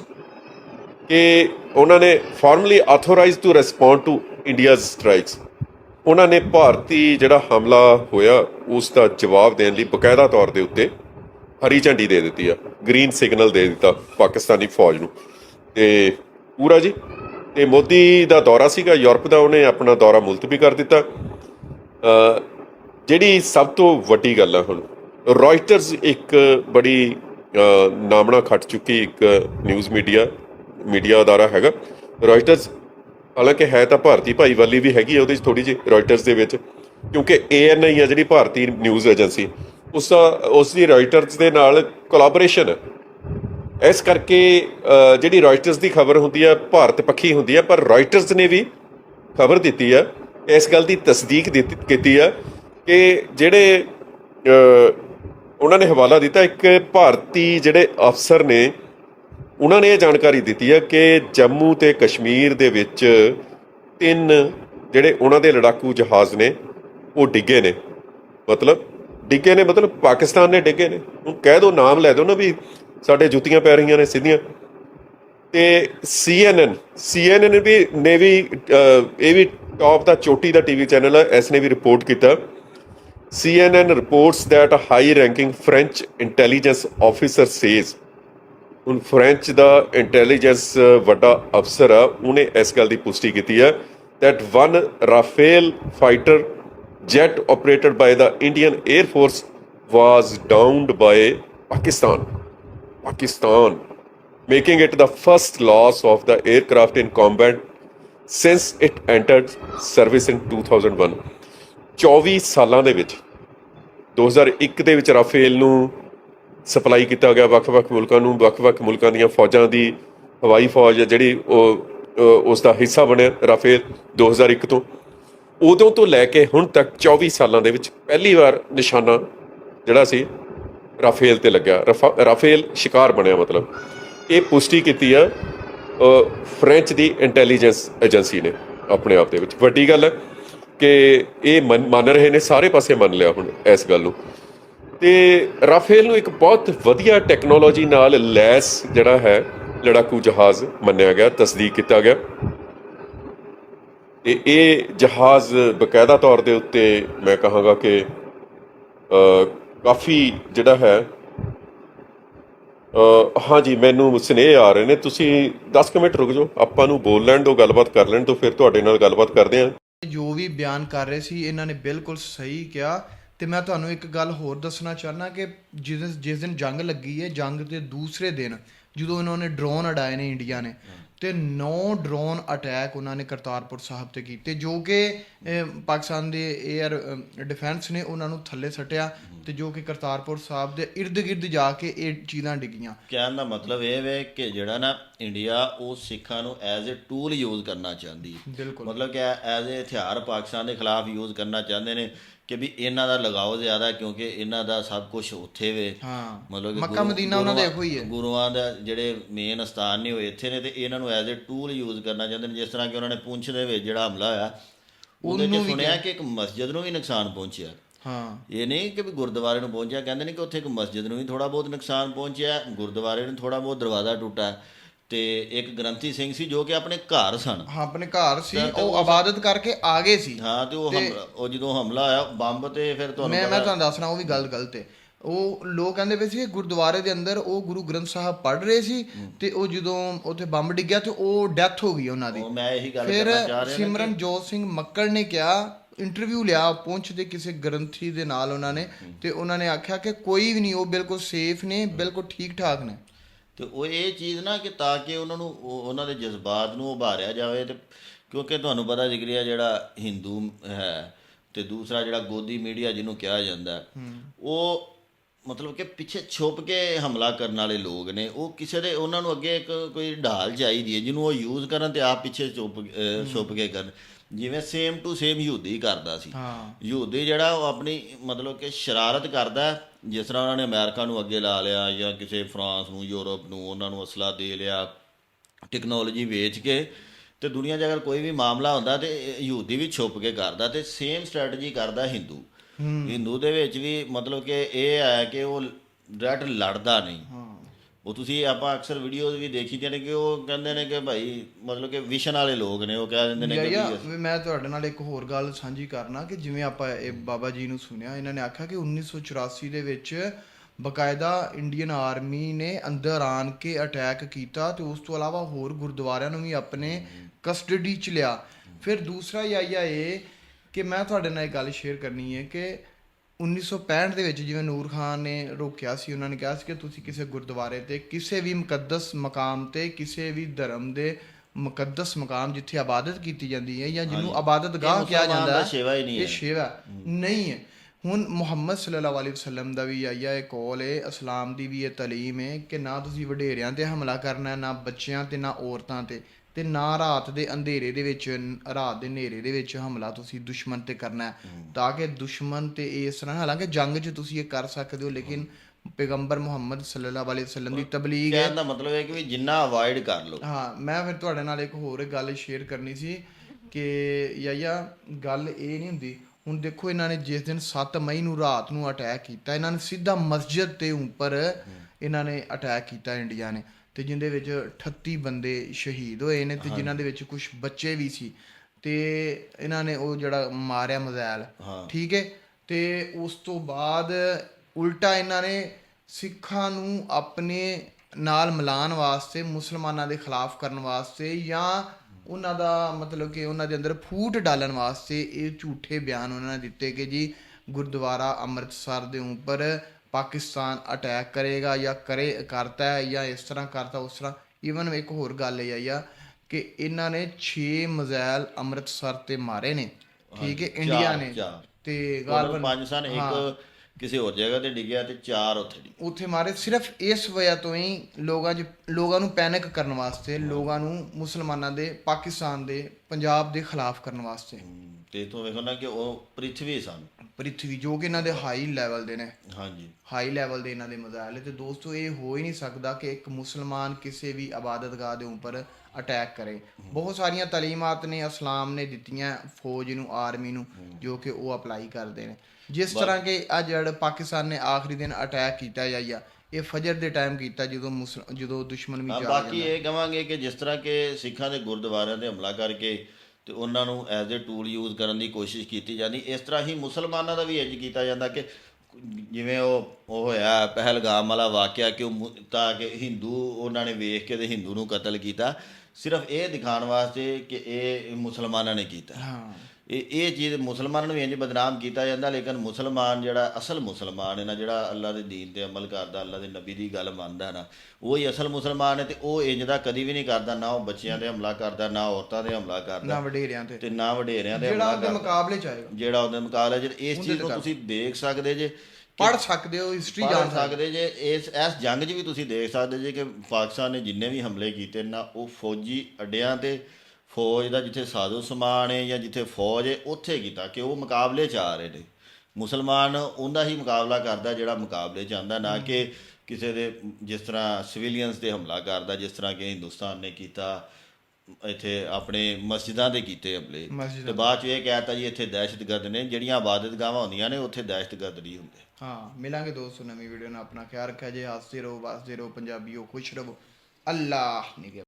ਕਿ ਉਹਨਾਂ ਨੇ formally authorised to respond to India's strikes. ਉਹਨਾਂ ਨੇ ਭਾਰਤੀ ਜਿਹੜਾ ਹਮਲਾ ਹੋਇਆ, ਉਸ ਦਾ ਜਵਾਬ ਦੇਣ ਲਈ ਬਕਾਇਦਾ ਤੌਰ ਦੇ ਉੱਤੇ ਹਰੀ ਝੰਡੀ ਦੇ ਦਿੱਤੀ ਆ, ਗ੍ਰੀਨ ਸਿਗਨਲ ਦੇ ਦਿੱਤਾ ਪਾਕਿਸਤਾਨੀ ਫੌਜ ਨੂੰ। ਤੇ ਪੂਰਾ ਜੀ ਤੇ ਮੋਦੀ ਦਾ ਦੌਰਾ ਸੀਗਾ, ਯੂਰਪ ਦਾ ਉਹਨੇ ਆਪਣਾ ਦੌਰਾ ਮੁਲਤਵੀ ਕਰ ਦਿੱਤਾ। ਜਿਹੜੀ ਸਭ ਤੋਂ ਵੱਡੀ ਗੱਲ ਆ ਹੁਣ ਰॉयਟਰਸ ਇੱਕ ਬੜੀ ਨਾਮਣਾ ਖੱਟ ਚੁੱਕੀ ਇੱਕ ਨਿਊਜ਼ ਮੀਡੀਆ ਮੀਡੀਆ ਅਦਾਰਾ ਹੈਗਾ। ਰॉयਟਰਸ ਹਾਲਾਂਕਿ ਹੈ ਤਾਂ ਭਾਰਤੀ ਭਾਈਵਾਲੀ ਵੀ ਹੈਗੀ ਉਹਦੇ ਵਿੱਚ ਥੋੜੀ ਜਿਹੀ ਰॉयਟਰਸ ਦੇ ਵਿੱਚ, ਕਿਉਂਕਿ ਏਐਨਆਈ ਆ ਜਿਹੜੀ ਭਾਰਤੀ ਨਿਊਜ਼ ਏਜੰਸੀ, ਉਸ ਉਸ ਦੀ ਰॉयਟਰਸ ਦੇ ਨਾਲ ਕੋਲੈਬੋਰੇਸ਼ਨ ਇਸ ਕਰਕੇ ਜਿਹੜੀ ਰॉयਟਰਸ ਦੀ ਖਬਰ ਹੁੰਦੀ ਹੈ ਭਾਰਤ ਪੱਖੀ ਹੁੰਦੀ ਹੈ ਪਰ ਰॉयਟਰਸ ਨੇ ਵੀ ਖਬਰ ਦਿੱਤੀ ਹੈ ਇਸ ਗੱਲ ਦੀ ਤਸਦੀਕ ਦਿੱਤੀ, ਕੀਤੀ ਹੈ ਕਿ ਜਿਹੜੇ ਉਹਨਾਂ ਨੇ ਹਵਾਲਾ ਦਿੱਤਾ, ਇੱਕ ਭਾਰਤੀ ਜਿਹੜੇ ਅਫਸਰ ਨੇ, ਉਹਨਾਂ ਨੇ ਇਹ ਜਾਣਕਾਰੀ ਦਿੱਤੀ ਹੈ ਕਿ ਜੰਮੂ ਤੇ ਕਸ਼ਮੀਰ ਦੇ ਵਿੱਚ ਤਿੰਨ ਜਿਹੜੇ ਉਹਨਾਂ ਦੇ ਲੜਾਕੂ ਜਹਾਜ਼ ਨੇ, ਉਹ ਡਿੱਗੇ ਨੇ। ਮਤਲਬ, ਡਿੱਗੇ ਨੇ, ਮਤਲਬ ਪਾਕਿਸਤਾਨ ਨੇ ਡਿੱਗੇ ਨੇ। ਹੁਣ ਕਹਿ ਦੋ, ਨਾਮ ਲੈ ਦੋ ਨਾ ਵੀ ਸਾਡੇ ਜੁੱਤੀਆਂ ਪੈ ਰਹੀਆਂ ਨੇ ਸਿੱਧੀਆਂ ਤੇ CNN CNN ਵੀ ਨੇ ਵੀ ਅਹ, ਇਹ ਵੀ ਟੌਪ ਦਾ ਚੋਟੀ ਦਾ ਟੀਵੀ ਚੈਨਲ ਹੈ ਇਸ ਨੇ ਵੀ ਰਿਪੋਰਟ ਕੀਤਾ CNN reports that a high ranking French intelligence officer says ਹੁਣ ਫ੍ਰੈਂਚ ਦਾ ਇੰਟੈਲੀਜੈਂਸ ਵੱਡਾ ਅਫਸਰ ਆ ਉਹਨੇ ਇਸ ਗੱਲ ਦੀ ਪੁਸ਼ਟੀ ਕੀਤੀ ਹੈ that one Rafale fighter jet operated by the Indian Air Force was downed by Pakistan. Pakistan, making it the first loss of the aircraft in combat since it entered service in 2001. 24 ਸਾਲਾਂ ਦੇ ਵਿੱਚ 2001 ਦੇ ਵਿੱਚ Rafale ਨੂੰ supply ਕੀਤਾ ਗਿਆ ਵੱਖ-ਵੱਖ ਮੁਲਕਾਂ ਨੂੰ ਵੱਖ-ਵੱਖ ਮੁਲਕਾਂ ਦੀਆਂ ਫੌਜਾਂ ਦੀ ਹਵਾਈ ਫੌਜ ਹੈ ਜਿਹੜੀ ਉਹ ਅ, ਉਸ ਦਾ ਹਿੱਸਾ ਬਣਿਆ ਰਾਫੇਲ 2001 ਤੋਂ ਉਦੋਂ ਤੋਂ ਲੈ ਕੇ ਹੁਣ ਤੱਕ 24 ਸਾਲਾਂ ਦੇ ਵਿੱਚ ਪਹਿਲੀ ਵਾਰ ਨਿਸ਼ਾਨਾ ਜਿਹੜਾ ਸੀ ਰਾਫੇਲ ਤੇ ਲੱਗਿਆ। ਰਫਾ- ਰਾਫੇਲ ਸ਼ਿਕਾਰ ਬਣਿਆ ਮਤਲਬ। ਇਹ ਪੁਸ਼ਟੀ ਕੀਤੀ ਆ ਅ, ਫ੍ਰੈਂਚ ਦੀ ਇੰਟੈਲੀਜੈਂਸ ਏਜੰਸੀ ਨੇ ਆਪਣੇ ਆਪ ਦੇ ਵਿੱਚ। ਵੱਡੀ ਗੱਲ ਹੈ ਕਿ ਇਹ ਮੰਨ ਮੰਨ ਰਹੇ ਨੇ ਸਾਰੇ ਪਾਸੇ ਮੰਨ ਲਿਆ ਹੁਣ ਇਸ ਗੱਲ ਨੂੰ। ਤੇ ਰਾਫੇਲ ਨੂੰ ਇੱਕ ਬਹੁਤ ਵਧੀਆ ਟੈਕਨੋਲੋਜੀ ਨਾਲ ਲੈਸ ਜਿਹੜਾ ਹੈ ਲੜਾਕੂ ਜਹਾਜ਼ ਮੰਨਿਆ ਗਿਆ ਤਸਦੀਕ ਕੀਤਾ ਗਿਆ। ਤੇ ਇਹ ਜਹਾਜ਼ ਬਕਾਇਦਾ ਤੌਰ ਦੇ ਉੱਤੇ ਮੈਂ ਕਹਾਂਗਾ ਕਿ ਕਾਫੀ ਜਿਹੜਾ ਹੈ ਹਾਂਜੀ ਮੈਨੂੰ ਸੁਨੇਹੇ ਆ ਰਹੇ ਨੇ। ਤੁਸੀਂ 10 ਮਿੰਟ ਰੁਕ ਜਾਓ। ਆਪਾਂ ਨੂੰ ਬੋਲ ਲੈਣ ਦਿਓ, ਗੱਲਬਾਤ ਕਰ ਲੈਣ ਤੋਂ ਫਿਰ ਤੁਹਾਡੇ ਨਾਲ ਗੱਲਬਾਤ ਕਰਦੇ ਹਾਂ। ਜੋ ਵੀ ਬਿਆਨ ਕਰ ਰਹੇ ਸੀ, ਇਹਨਾਂ ਨੇ ਬਿਲਕੁਲ ਸਹੀ ਕਿਹਾ। ਤੇ ਮੈਂ ਤੁਹਾਨੂੰ ਇੱਕ ਗੱਲ ਹੋਰ ਦੱਸਣਾ ਚਾਹਨਾ ਕਿ ਜਿਸ ਜਿਸ ਦਿਨ ਜੰਗ ਲੱਗੀ ਹੈ, ਜੰਗ ਦੇ ਦੂਸਰੇ ਦਿਨ ਜਦੋਂ ਇਹਨਾਂ ਨੇ ਡਰੋਨ ਉਡਾਏ ਨੇ ਇੰਡੀਆ ਨੇ ਤੇ 9 ਡਰੋਨ ਅਟੈਕ ਉਹਨਾਂ ਨੇ ਕਰਤਾਰਪੁਰ ਸਾਹਿਬ ਤੇ ਕੀਤੇ ਜੋ ਕਿ ਪਾਕਿਸਤਾਨ ਦੇ 에ਅਰ ਡਿਫੈਂਸ ਨੇ ਉਹਨਾਂ ਨੂੰ ਥੱਲੇ ਸੱਟਿਆ ਤੇ ਜੋ ਕਿ ਕਰਤਾਰਪੁਰ ਸਾਹਿਬ ਦੇ ird-gird ਜਾ ਕੇ ਇਹ ਚੀਜ਼ਾਂ ਡਿੱਗੀਆਂ। ਕਹਿਣ ਦਾ ਮਤਲਬ ਇਹ ਵੇ ਕਿ ਜਿਹੜਾ ਨਾ ਇੰਡੀਆ ਉਹ ਸਿੱਖਾਂ ਨੂੰ ਐਜ਼ ਅ ਟੂਲ ਯੂਜ਼ ਕਰਨਾ ਚਾਹੁੰਦੀ। ਮਤਲਬ ਕਿ ਐਜ਼ ਅ ਹਥਿਆਰ ਪਾਕਿਸਤਾਨ ਦੇ ਖਿਲਾਫ ਯੂਜ਼ ਕਰਨਾ ਚਾਹੁੰਦੇ ਨੇ। ਕਿ ਵੀ ਇਹਨਾਂ ਦਾ ਲਗਾਓ ਜ਼ਿਆਦਾ ਕਿਉਂਕਿ ਇਹਨਾਂ ਦਾ ਸਭ ਕੁਝ ਉੱਥੇ ਵੇ। ਹਾਂ ਮਤਲਬ ਕਿ ਮੱਕਾ ਮਦੀਨਾ ਉਹਨਾਂ ਦਾ ਇਹੋ ਹੀ ਹੈ। ਗੁਰੂਆਂ ਦਾ ਜਿਹੜੇ ਮੇਨ ਸਥਾਨ ਨੇ ਉਹ ਇੱਥੇ ਨੇ ਤੇ ਇਹਨਾਂ ਨੂੰ ਐਜ਼ ਅ ਟੂਲ ਯੂਜ਼ ਕਰਨਾ ਚਾਹੁੰਦੇ ਨੇ ਜਿਸ ਤਰ੍ਹਾਂ ਕਿ ਉਹਨਾਂ ਨੇ ਪੁੰਛ ਦੇ ਵਿੱਚ ਜਿਹੜਾ ਹਮਲਾ ਹੋਇਆ ਉਹਦੇ 'ਚ ਸੁਣਿਆ ਕਿ ਇੱਕ ਮਸਜਿਦ ਨੂੰ ਵੀ ਨੁਕਸਾਨ ਪਹੁੰਚਿਆ। ਹਾਂ। ਇਹ ਨਹੀਂ ਕਿ ਵੀ ਗੁਰਦੁਆਰੇ ਨੂੰ ਪਹੁੰਚਿਆ ਕਹਿੰਦੇ ਨੇ ਕਿ ਉੱਥੇ ਇੱਕ ਮਸਜਿਦ ਨੂੰ ਵੀ ਥੋੜਾ ਬਹੁਤ ਨੁਕਸਾਨ ਪਹੁੰਚਿਆ ਗੁਰਦੁਆਰੇ ਨੂੰ ਥੋੜਾ ਬਹੁਤ ਦਰਵਾਜ਼ਾ ਟੁੱਟਾ। ਤੇ ਇੱਕ ਗ੍ਰੰਥੀ ਸਿੰਘ ਸੀ ਜੋ ਕਿ ਆਪਣੇ ਘਰ ਸਨ। ਹਾਂ ਆਪਣੇ ਘਰ ਸੀ। ਉਹ ਆਬਾਦਤ ਕਰਕੇ ਆ ਗਏ ਸੀ। ਹਾਂ ਤੇ ਉਹ ਉਹ ਜਦੋਂ ਹਮਲਾ ਹੋਇਆ ਬੰਬ ਤੇ ਫਿਰ ਤੁਹਾਨੂੰ ਮੈਂ ਮੈਂ ਤੁਹਾਨੂੰ ਦੱਸਣਾ ਉਹ ਵੀ ਗੱਲ ਗਲਤ ਹੈ ਉਹ ਲੋਕ ਕਹਿੰਦੇ ਪਏ ਸੀ ਕਿ ਗੁਰਦੁਆਰੇ ਦੇ ਅੰਦਰ ਉਹ ਗੁਰੂ ਗ੍ਰੰਥ ਸਾਹਿਬ ਪੜ੍ਹ ਰਹੇ ਸੀ ਤੇ ਉਹ ਜਦੋਂ ਉੱਥੇ ਬੰਬ ਡਿੱਗਿਆ ਤੇ ਉਹ ਡੈਥ ਹੋ ਗਈ ਉਹਨਾਂ ਦੀ। ਮੈਂ ਇਹੀ ਗੱਲ ਫਿਰ ਕਰਨਾ ਚਾਹ ਰਿਹਾ ਨਾ ਸਿਮਰਨਜੋਤ ਸਿੰਘ ਮੱਕੜ ਨੇ ਕਿਹਾ ਇੰਟਰਵਿਊ ਲਿਆ ਪੁੰਛ ਦੇ ਕਿਸੇ ਗ੍ਰੰਥੀ ਦੇ ਨਾਲ ਉਹਨਾਂ ਨੇ ਤੇ ਉਹਨਾਂ ਨੇ ਆਖਿਆ ਕਿ ਕੋਈ ਵੀ ਨਹੀਂ ਉਹ ਬਿਲਕੁਲ ਸੇਫ ਨੇ ਬਿਲਕੁਲ ਠੀਕ ਠਾਕ ਨੇ। ਤੇ ਉਹ ਇਹ ਚੀਜ਼ ਨਾ ਕਿ ਤਾਂ ਕਿ ਉਹਨਾਂ ਨੂੰ ਉਹਨਾਂ ਦੇ ਜਜ਼ਬਾਤ ਨੂੰ ਉਭਾਰਿਆ ਜਾਵੇ ਤੇ ਕਿਉਂਕਿ ਤੁਹਾਨੂੰ ਪਤਾ ਜਿਗਰੀਆ ਜਿਹੜਾ ਹਿੰਦੂ ਹੈ ਤੇ ਦੂਸਰਾ ਜਿਹੜਾ ਗੋਦੀ ਮੀਡੀਆ ਜਿਹਨੂੰ ਕਿਹਾ ਜਾਂਦਾ ਉਹ ਮਤਲਬ ਕਿ ਪਿੱਛੇ ਛੁਪ ਕੇ ਹਮਲਾ ਕਰਨ ਵਾਲੇ ਲੋਕ ਨੇ ਉਹ ਕਿਸੇ ਦੇ ਉਹਨਾਂ ਨੂੰ ਅੱਗੇ ਇੱਕ ਕੋਈ ਢਾਲ ਚਾਹੀਦੀ ਹੈ ਜਿਹਨੂੰ ਉਹ ਯੂਜ਼ ਕਰਨ ਤੇ ਆਪ ਪਿੱਛੇ ਛੁਪ ਅਹ, ਛੁਪ ਕੇ ਕਰਨ। ਜਿਵੇਂ ਸੇਮ ਟੂ ਸੇਮ ਯਹੂਦੀ ਕਰਦਾ ਸੀ। ਹਾਂ। ਯਹੂਦੀ ਜਿਹੜਾ ਉਹ ਆਪਣੀ ਮਤਲਬ ਕਿ ਸ਼ਰਾਰਤ ਕਰਦਾ ਜਿਸ ਤਰ੍ਹਾਂ ਉਹਨਾਂ ਨੇ ਅਮਰੀਕਾ ਨੂੰ ਅੱਗੇ ਲਾ ਲਿਆ ਜਾਂ ਕਿਸੇ ਫਰਾਂਸ ਨੂੰ ਯੂਰਪ ਨੂੰ ਉਹਨਾਂ ਨੂੰ ਅਸਲਾ ਦੇ ਲਿਆ ਟੈਕਨੋਲੋਜੀ ਵੇਚ ਕੇ ਤੇ ਦੁਨੀਆ 'ਚ ਅਗਰ ਕੋਈ ਵੀ ਮਾਮਲਾ ਹੁੰਦਾ ਤੇ ਯਹੂਦੀ ਵੀ ਛੁਪ ਕੇ ਕਰਦਾ ਤੇ ਸੇਮ ਸਟ੍ਰੈਟਜੀ ਕਰਦਾ ਹਿੰਦੂ। ਹਿੰਦੂ ਦੇ ਵਿੱਚ ਵੀ ਮਤਲਬ ਕਿ ਇਹ ਹੈ ਕਿ ਉਹ ਡਾਇਰੈਕਟ ਲੜਦਾ ਨਹੀਂ। ਹਾਂ। ਉਹ ਤੁਸੀਂ ਆਪਾਂ ਅਕਸਰ ਵੀਡੀਓਜ਼ ਵੀ ਦੇਖੀ ਦੀਆਂ ਨੇ ਕਿ ਉਹ ਕਹਿੰਦੇ ਨੇ ਕਿ ਭਾਈ ਮਤਲਬ ਕਿ ਵਿਸ਼ਨ ਵਾਲੇ ਲੋਕ ਨੇ ਉਹ ਕਹਿ ਦਿੰਦੇ ਨੇ ਕਿ ਮੈਂ ਤੁਹਾਡੇ ਨਾਲ ਇੱਕ ਹੋਰ ਗੱਲ ਸਾਂਝੀ ਕਰਨਾ ਕਿ ਜਿਵੇਂ ਆਪਾਂ ਇਹ ਬਾਬਾ ਜੀ ਨੂੰ ਸੁਣਿਆ ਇਹਨਾਂ ਨੇ ਆਖਿਆ ਕਿ 1984 ਦੇ ਵਿੱਚ ਬਕਾਇਦਾ ਇੰਡੀਅਨ ਆਰਮੀ ਨੇ ਅੰਦਰ ਆਣ ਕੇ ਅਟੈਕ ਕੀਤਾ ਤੇ ਉਸ ਤੋਂ ਇਲਾਵਾ ਹੋਰ ਗੁਰਦੁਆਰਿਆਂ ਨੂੰ ਵੀ ਆਪਣੇ ਕਸਟਡੀ ਚ ਲਿਆ। ਫਿਰ ਦੂਸਰਾ ਯਾਇਆ ਇਹ ਕਿ ਮੈਂ ਤੁਹਾਡੇ ਨਾਲ ਇੱਕ ਗੱਲ ਸ਼ੇਅਰ ਕਰਨੀ ਹੈ ਕਿ 1965 ਦੇ ਵਿੱਚ ਜਿਵੇਂ ਨੂਰ ਖਾਨ ਨੇ ਰੋਕਿਆ ਸੀ ਉਹਨਾਂ ਨੇ ਕਿਹਾ ਸੀ ਕਿ ਤੁਸੀਂ ਕਿਸੇ ਗੁਰਦੁਆਰੇ ਤੇ ਕਿਸੇ ਵੀ ਮੁਕੱਦਸ ਮਕਾਮ ਤੇ ਕਿਸੇ ਵੀ ਧਰਮ ਦੇ ਮੁਕੱਦਸ ਮਕਾਮ ਜਿੱਥੇ ਇਬਾਦਤ ਕੀਤੀ ਜਾਂਦੀ ਹੈ ਜਾਂ ਜਿਹਨੂੰ ਇਬਾਦਤਗਾਹ ਕਿਹਾ ਜਾਂਦਾ ਹੈ ਸ਼ੇਵਾ ਹੀ ਨਹੀਂ ਇਹ। ਸ਼ੇਵਾ ਨਹੀਂ ਹੈ। ਹੁਣ ਮੁਹੰਮਦ ਸੱਲੱਲਾਹੁ ਅਲੈਹਿ ਵਸੱਲਮ ਦਾ ਵੀ ਆਇਆ ਇਹ ਕੌਲ ਹੈ ਇਸਲਾਮ ਦੀ ਵੀ ਇਹ ਤਾਲੀਮ ਹੈ ਕਿ ਨਾ ਤੁਸੀਂ ਵਡੇਰਿਆਂ ਤੇ ਹਮਲਾ ਕਰਨਾ ਨਾ ਬੱਚਿਆਂ ਤੇ ਨਾ ਔਰਤਾਂ ਤੇ ਤੇ ਨਾ ਰਾਤ ਦੇ ਅੰਧੇਰੇ ਦੇ ਵਿੱਚ ਰਾਤ ਦੇ ਹਨੇਰੇ ਦੇ ਵਿੱਚ ਹਮਲਾ ਤੁਸੀਂ ਦੁਸ਼ਮਣ ਤੇ ਕਰਨਾ ਤਾਂ ਕਿ ਦੁਸ਼ਮਣ ਤੇ ਇਸ ਤਰ੍ਹਾਂ ਹਾਲਾਂਕਿ ਜੰਗ 'ਚ ਤੁਸੀਂ ਇਹ ਕਰ ਸਕਦੇ ਹੋ ਲੇਕਿਨ ਪੈਗੰਬਰ ਮੁਹੰਮਦ ਸੱਲੱਲਾਹੁ ਅਲੈਹਿ ਵਸੱਲਮ ਦੀ ਤਬਲੀਗ ਹੈ ਕਹਿਣ ਦਾ ਮਤਲਬ ਹੈ ਕਿ ਵੀ ਜਿੰਨਾ ਅਵਾਇਡ ਕਰ ਲਓ। ਹਾਂ ਮੈਂ ਫਿਰ ਤੁਹਾਡੇ ਨਾਲ ਇੱਕ ਹੋਰ ਗੱਲ ਸ਼ੇਅਰ ਕਰਨੀ ਸੀ ਕਿ ਯਾਇਆ ਗੱਲ ਇਹ ਨਹੀਂ ਹੁੰਦੀ ਹੁਣ ਦੇਖੋ ਇਹਨਾਂ ਨੇ ਜਿਸ ਦਿਨ 7 ਮਈ ਨੂੰ ਰਾਤ ਨੂੰ ਅਟੈਕ ਕੀਤਾ ਇਹਨਾਂ ਨੇ ਸਿੱਧਾ ਮਸਜਿਦ ਦੇ ਉੱਪਰ ਇਹਨਾਂ ਨੇ ਅਟੈਕ ਕੀਤਾ ਇੰਡੀਆ ਨੇ ਤੇ ਜਿੰਦੇ ਵਿੱਚ 38 ਬੰਦੇ ਸ਼ਹੀਦ ਹੋਏ ਨੇ ਤੇ ਜਿਨ੍ਹਾਂ ਦੇ ਵਿੱਚ ਕੁਝ ਬੱਚੇ ਵੀ ਸੀ ਤੇ ਇਹਨਾਂ ਨੇ ਉਹ ਜਿਹੜਾ ਮਾਰਿਆ ਮਜ਼ਾਇਲ ਹਾਂ। ਠੀਕ ਹੈ ਤੇ ਉਸ ਤੋਂ ਬਾਅਦ ਉਲਟਾ ਇਹਨਾਂ ਨੇ ਸਿੱਖਾਂ ਨੂੰ ਆਪਣੇ ਨਾਲ ਮਿਲਾਨ ਵਾਸਤੇ ਮੁਸਲਮਾਨਾਂ ਦੇ ਖਿਲਾਫ ਕਰਨ ਵਾਸਤੇ ਜਾਂ ਉਹਨਾਂ ਦਾ ਮਤਲਬ ਕਿ ਉਹਨਾਂ ਦੇ ਅੰਦਰ ਫੂਟ ਡਾਲਣ ਵਾਸਤੇ ਇਹ ਝੂਠੇ ਬਿਆਨ ਉਹਨਾਂ ਨੇ ਦਿੱਤੇ ਕਿ ਜੀ ਗੁਰਦੁਆਰਾ ਅੰਮ੍ਰਿਤਸਰ ਦੇ ਉੱਪਰ ਪਾਕਿਸਤਾਨ ਅਟੈਕ ਕਰੇਗਾ ਜਾਂ ਕਰੇ ਕਰਤਾ ਹੈ ਜਾਂ ਇਸ ਤਰ੍ਹਾਂ ਕਰਤਾ ਉਸ ਤਰ੍ਹਾਂ। ਈਵਨ ਇੱਕ ਹੋਰ ਗੱਲ ਇਹ ਆਈ ਆ ਕਿ ਇਹਨਾਂ ਨੇ 6 ਮਜ਼ਾਇਲ ਅੰਮ੍ਰਿਤਸਰ ਤੇ ਮਾਰੇ ਨੇ। ਠੀਕ ਹੈ ਇੰਡੀਆ ਨੇ। ਤੇ ਗਾਲਬਨ ਗਾਲਬਨ ਪੰਜ ਸਨ ਇੱਕ ਕਿਸੇ ਹੋਰ ਜਗ੍ਹਾ ਤੇ ਡਿੱਗਿਆ ਤੇ ਚਾਰ ਉੱਥੇ ਡਿੱਗੇ। ਉੱਥੇ ਮਾਰੇ ਸਿਰਫ ਇਸ ਵਜ੍ਹਾ ਤੋਂ ਹੀ ਲੋਕਾਂ 'ਚ ਲੋਕਾਂ ਨੂੰ ਪੈਨਿਕ ਕਰਨ ਵਾਸਤੇ ਲੋਕਾਂ ਨੂੰ ਮੁਸਲਮਾਨਾਂ ਦੇ ਪਾਕਿਸਤਾਨ ਦੇ ਪੰਜਾਬ ਦੇ ਖਿਲਾਫ ਕਰਨ ਵਾਸਤੇ। ਤੇ ਇਥੋਂ ਵੇਖੋ ਨਾ ਕਿ ਉਹ ਪ੍ਰਿਥਵੀ ਸਨ। ਪ੍ਰਿਥਵੀ ਜੋ ਕਿ ਇਹਨਾਂ ਦੇ ਹਾਈ ਲੈਵਲ ਦੇ ਨੇ। ਹਾਂਜੀ। ਹਾਈ ਲੈਵਲ ਦੇ ਇਹਨਾਂ ਦੇ ਮਜ਼ਾਇਲ ਤੇ ਦੋਸਤੋ ਇਹ ਹੋ ਹੀ ਨਹੀਂ ਸਕਦਾ ਕਿ ਇੱਕ ਮੁਸਲਮਾਨ ਕਿਸੇ ਵੀ ਇਬਾਦਤਗਾਹ ਦੇ ਉੱਪਰ ਅਟੈਕ ਕਰੇ। ਬਹੁਤ ਸਾਰੀਆਂ ਤਾਲੀਮਾਤ ਨੇ ਇਸਲਾਮ ਨੇ ਦਿੱਤੀਆਂ ਫੌਜ ਨੂੰ ਆਰਮੀ ਨੂੰ ਜੋ ਕਿ ਉਹ ਅਪਲਾਈ ਕਰਦੇ ਨੇ। ਜਿਸ ਤਰ੍ਹਾਂ ਕਿ ਅੱਜ ਜਿਹੜਾ ਪਾਕਿਸਤਾਨ ਨੇ ਆਖਰੀ ਦਿਨ ਅਟੈਕ ਕੀਤਾ ਜਾਈਆ ਇਹ ਫਜਰ ਦੇ ਟਾਈਮ ਕੀਤਾ ਜਦੋਂ ਜਦੋਂ ਦੁਸ਼ਮਣ ਵੀ ਜਾ ਬਾਕੀ ਇਹ ਕਵਾਂਗੇ ਕਿ ਜਿਸ ਤਰ੍ਹਾਂ ਕਿ ਸਿੱਖਾਂ ਦੇ ਗੁਰਦੁਆਰਿਆਂ ਤੇ ਹਮਲਾ ਕਰਕੇ ਤੇ ਉਹਨਾਂ ਨੂੰ ਐਜ਼ ਅ ਟੂਲ ਯੂਜ਼ ਕਰਨ ਦੀ ਕੋਸ਼ਿਸ਼ ਕੀਤੀ ਜਾਂਦੀ। ਇਸ ਤਰ੍ਹਾਂ ਹੀ ਮੁਸਲਮਾਨਾਂ ਦਾ ਵੀ ਇੰਜ ਕੀਤਾ ਜਾਂਦਾ ਕਿ ਜਿਵੇਂ ਉਹ ਉਹ ਹੋਇਆ, ਪਹਿਲਗਾਮ ਵਾਲਾ ਵਾਕਿਆ ਕਿ ਉਹ ਤਾਂ ਕਿ ਹਿੰਦੂ ਉਹਨਾਂ ਨੇ ਵੇਖ ਕੇ ਤੇ ਹਿੰਦੂ ਨੂੰ ਕਤਲ ਕੀਤਾ। ਸਿਰਫ ਇਹ ਦਿਖਾਉਣ ਵਾਸਤੇ ਕਿ ਇਹ ਮੁਸਲਮਾਨਾਂ ਨੇ ਕੀਤਾ। ਹਾਂ। ਇਹ ਇਹ ਚੀਜ਼ ਮੁਸਲਮਾਨਾਂ ਨੂੰ ਵੀ ਇੰਜ ਬਦਨਾਮ ਕੀਤਾ ਜਾਂਦਾ ਲੇਕਿਨ ਮੁਸਲਮਾਨ ਜਿਹੜਾ ਅਸਲ ਮੁਸਲਮਾਨ ਹੈ ਨਾ ਜਿਹੜਾ ਅੱਲਾ ਦੇ ਦੀਨ ਤੇ ਅਮਲ ਕਰਦਾ ਅੱਲਾ ਦੇ ਨਬੀ ਦੀ ਗੱਲ ਮੰਨਦਾ ਨਾ ਉਹ ਹੀ ਅਸਲ ਮੁਸਲਮਾਨ ਹੈ ਤੇ ਉਹ ਇੰਜ ਦਾ ਕਦੀ ਵੀ ਨਹੀਂ ਕਰਦਾ ਨਾ ਉਹ ਬੱਚਿਆਂ ਤੇ ਹਮਲਾ ਕਰਦਾ ਨਾ ਔਰਤਾਂ ਤੇ ਹਮਲਾ ਨਾ ਕਰਦਾ ਵਡੇਰਿਆਂ ਤੇ। ਤੇ ਨਾ ਵਡੇਰਿਆਂ ਤੇ ਜਿਹੜਾ ਉਹਦੇ ਮੁਕਾਬਲੇ ਚ ਆਏਗਾ। ਜਿਹੜਾ ਉਹਦੇ ਮੁਕਾਬਲੇ ਚ ਇਸ ਚੀਜ਼ ਨੂੰ ਤੁਸੀਂ ਦੇਖ ਸਕਦੇ ਜੇ ਪੜ ਸਕਦੇ ਹੋ ਹਿਸਟਰੀ ਜਾਣ ਸਕਦੇ ਜੇ ਇਸ ਇਸ ਜੰਗ 'ਚ ਵੀ ਤੁਸੀਂ ਦੇਖ ਸਕਦੇ ਜੇ ਕਿ ਪਾਕਿਸਤਾਨ ਨੇ ਜਿੰਨੇ ਵੀ ਹਮਲੇ ਕੀਤੇ ਨਾ ਉਹ ਫੌਜੀ ਅੱਡਿਆਂ ਤੇ ਫੌਜ ਦਾ ਜਿੱਥੇ ਸਾਜ਼ੋ ਸਮਾਨ ਹੈ ਜਾਂ ਜਿੱਥੇ ਫੌਜ ਹੈ ਉੱਥੇ ਕੀਤਾ ਕਿ ਉਹ ਮੁਕਾਬਲੇ 'ਚ ਆ ਰਹੇ ਨੇ। ਮੁਸਲਮਾਨ ਉਹਦਾ ਹੀ ਮੁਕਾਬਲਾ ਕਰਦਾ ਜਿਹੜਾ ਮੁਕਾਬਲੇ 'ਚ ਆਂਦਾ ਨਾ ਕਿ ਕਿਸੇ ਦੇ ਜਿਸ ਤਰ੍ਹਾਂ ਸਿਵਿਲੀਅਨਸ ਤੇ ਹਮਲਾ ਕਰਦਾ ਜਿਸ ਤਰ੍ਹਾਂ ਕਿ ਹਿੰਦੁਸਤਾਨ ਨੇ ਕੀਤਾ ਇੱਥੇ ਆਪਣੇ ਮਸਜਿਦਾਂ ਦੇ ਕੀਤੇ ਹਮਲੇ। ਤੇ ਬਾਅਦ 'ਚ ਇਹ ਕਹਿਤਾ ਜੀ ਇੱਥੇ ਦਹਿਸ਼ਤਗਰਦ ਨੇ ਜਿਹੜੀਆਂ ਇਬਾਦਤਗਾਹਾਂ ਹੁੰਦੀਆਂ ਨੇ ਉੱਥੇ ਦਹਿਸ਼ਤਗਰਦ ਨਹੀਂ ਹੁੰਦੇ। ਹਾਂ ਮਿਲਾਂਗੇ ਦੋਸਤੋ ਨਵੀਂ ਵੀਡੀਓ ਨਾਲ ਆਪਣਾ ਖਿਆਲ ਰੱਖਿਆ ਜੇ ਹੱਸਦੇ ਰਹੋ ਵਸਦੇ ਰਹੋ ਪੰਜਾਬੀਓ ਖੁਸ਼ ਰਹੋ। ਅੱਲਾਹ ਨਿਗਹਿ।